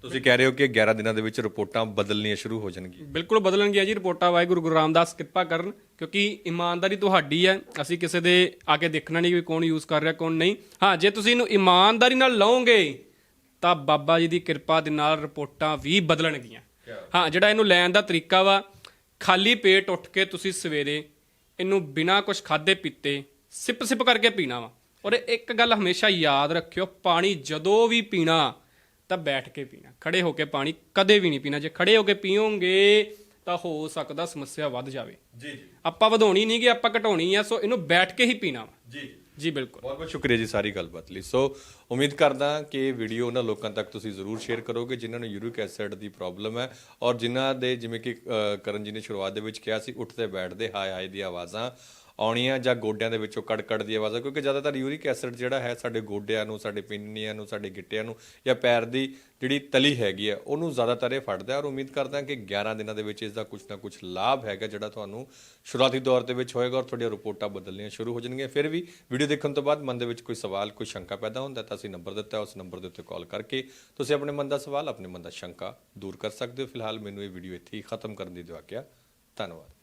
ਤੁਸੀਂ ਕਹਿ ਰਹੇ ਹੋ ਕਿ 11 ਦਿਨਾਂ ਦੇ ਵਿੱਚ ਰਿਪੋਰਟਾਂ ਬਦਲਣੀਆਂ ਸ਼ੁਰੂ ਹੋ ਜਾਣਗੀਆਂ। ਬਿਲਕੁਲ ਬਦਲਣਗੀਆਂ ਜੀ ਰਿਪੋਰਟਾਂ ਵਾਹਿਗੁਰੂ ਗੁਰੂ ਰਾਮਦਾਸ ਕਿਰਪਾ ਕਰਨ ਕਿਉਂਕਿ ਇਮਾਨਦਾਰੀ ਤੁਹਾਡੀ ਹੈ ਅਸੀਂ ਕਿਸੇ ਦੇ ਆ ਕੇ ਦੇਖਣਾ ਨਹੀਂ ਕਿ ਕੌਣ ਯੂਜ਼ ਕਰ ਰਿਹਾ ਕੌਣ ਨਹੀਂ। ਹਾਂ ਜੇ ਤੁਸੀਂ ਇਹਨੂੰ ਇਮਾਨਦਾਰੀ ਨਾਲ ਲਓਗੇ ਤਾਂ ਬਾਬਾ ਜੀ ਦੀ ਕਿਰਪਾ ਦੇ ਨਾਲ ਰਿਪੋਰਟਾਂ ਵੀ ਬਦਲਣਗੀਆਂ। ਹਾਂ ਜਿਹੜਾ ਇਹਨੂੰ ਲੈਣ ਦਾ ਤਰੀਕਾ ਵਾ ਖਾਲੀ ਪੇਟ ਉੱਠ ਕੇ ਤੁਸੀਂ ਸਵੇਰੇ ਇਹਨੂੰ ਬਿਨਾਂ ਕੁਝ ਖਾਦੇ ਪੀਤੇ ਸਿਪ ਸਿਪ ਕਰਕੇ ਪੀਣਾ ਵਾ। ਔਰ ਇੱਕ ਗੱਲ ਹਮੇਸ਼ਾ ਯਾਦ ਰੱਖਿਓ ਪਾਣੀ ਜਦੋਂ ਵੀ ਪੀਣਾ ਤਾਂ ਬੈਠ ਕੇ ਪੀਣਾ। ਖੜੇ ਹੋ ਕੇ ਪਾਣੀ ਕਦੇ ਵੀ ਨਹੀਂ ਪੀਣਾ। ਜੇ ਖੜੇ ਹੋ ਕੇ ਪੀਓਗੇ ਤਾਂ ਹੋ ਸਕਦਾ ਸਮੱਸਿਆ ਵੱਧ ਜਾਵੇ। ਜੀ ਜੀ। ਆਪਾਂ ਵਧਾਉਣੀ ਨਹੀਂ ਕਿ ਆਪਾਂ ਘਟਾਉਣੀ ਆ ਸੋ ਇਹਨੂੰ ਬੈਠ ਕੇ ਹੀ ਪੀਣਾ ਵਾ। ਜੀ। ਜੀ ਬਿਲਕੁਲ। ਬਹੁਤ ਬਹੁਤ ਸ਼ੁਕਰੀਆ ਜੀ ਸਾਰੀ ਗੱਲਬਾਤ ਲਈ। ਸੋ ਉਮੀਦ ਕਰਦਾ ਕਿ ਇਹ ਵੀਡੀਓ ਉਹਨਾਂ ਲੋਕਾਂ ਤੱਕ ਤੁਸੀਂ ਜ਼ਰੂਰ ਸ਼ੇਅਰ ਕਰੋਗੇ ਜਿਨ੍ਹਾਂ ਨੂੰ ਯੂਰਿਕ ਐਸਿਡ ਦੀ ਪ੍ਰੋਬਲਮ ਹੈ ਔਰ ਜਿਨ੍ਹਾਂ ਦੇ ਜਿਵੇਂ ਕਿ ਕਰਨ ਜੀ ਨੇ ਸ਼ੁਰੂਆਤ ਦੇ ਵਿੱਚ ਕਿਹਾ ਸੀ ਉੱਠਦੇ ਬੈਠਦੇ ਹਾਏ ਹਾਏ ਦੀ ਆਵਾਜ਼ਾਂ। ਆਉਣੀ ਆਉਣੀਆਂ ਜਾਂ ਗੋਡਿਆਂ ਦੇ ਵਿੱਚੋਂ ਕੜਕੜ ਦੀ ਆਵਾਜ਼ ਆ, ਕਿਉਂਕਿ ਜ਼ਿਆਦਾਤਰ ਯੂਰਿਕ ਐਸਿਡ ਜਿਹੜਾ ਹੈ ਸਾਡੇ ਗੋਡਿਆਂ ਨੂੰ, ਸਾਡੇ ਪਿੰਨੀਆਂ ਨੂੰ, ਸਾਡੇ ਗਿੱਟਿਆਂ ਨੂੰ ਜਾਂ ਪੈਰ ਦੀ ਜਿਹੜੀ ਤਲੀ ਹੈਗੀ ਆ, ਉਹਨੂੰ ਜ਼ਿਆਦਾਤਰ ਇਹ ਫੜਦਾ ਔਰ ਉਮੀਦ ਕਰਦਾ ਹਾਂ ਕਿ 11 ਦਿਨਾਂ ਦੇ ਵਿੱਚ ਇਸ ਦਾ ਕੁਝ ਨਾ ਕੁਝ ਲਾਭ ਹੈਗਾ ਜਿਹੜਾ ਤੁਹਾਨੂੰ ਸ਼ੁਰੂਆਤੀ ਦੌਰ ਦੇ ਵਿੱਚ ਹੋਏਗਾ ਔਰ ਤੁਹਾਡੀਆਂ ਰਿਪੋਰਟਾਂ ਬਦਲਣੀਆਂ ਸ਼ੁਰੂ ਹੋ ਜਾਣਗੀਆਂ। ਫਿਰ ਵੀ ਵੀਡੀਓ ਦੇਖਣ ਤੋਂ ਬਾਅਦ ਮਨ ਦੇ ਵਿੱਚ ਕੋਈ ਸਵਾਲ, ਕੋਈ ਸ਼ੰਕਾ ਪੈਦਾ ਹੁੰਦਾ ਤਾਂ ਅਸੀਂ ਨੰਬਰ ਦਿੱਤਾ, ਉਸ ਨੰਬਰ ਦੇ ਉੱਤੇ ਕਾਲ ਕਰਕੇ ਤੁਸੀਂ ਆਪਣੇ ਮਨ ਦਾ ਸਵਾਲ, ਆਪਣੇ ਮਨ ਦਾ ਸ਼ੰਕਾ ਦੂਰ ਕਰ ਸਕਦੇ ਹੋ। ਫਿਲਹਾਲ ਮੈਨੂੰ ਇਹ ਵੀਡੀਓ ਇੱਥੇ ਹੀ ਖਤਮ ਕਰਨ ਦੀ ਦੁਆ ਕਿਆ ਧੰਨਵਾਦ।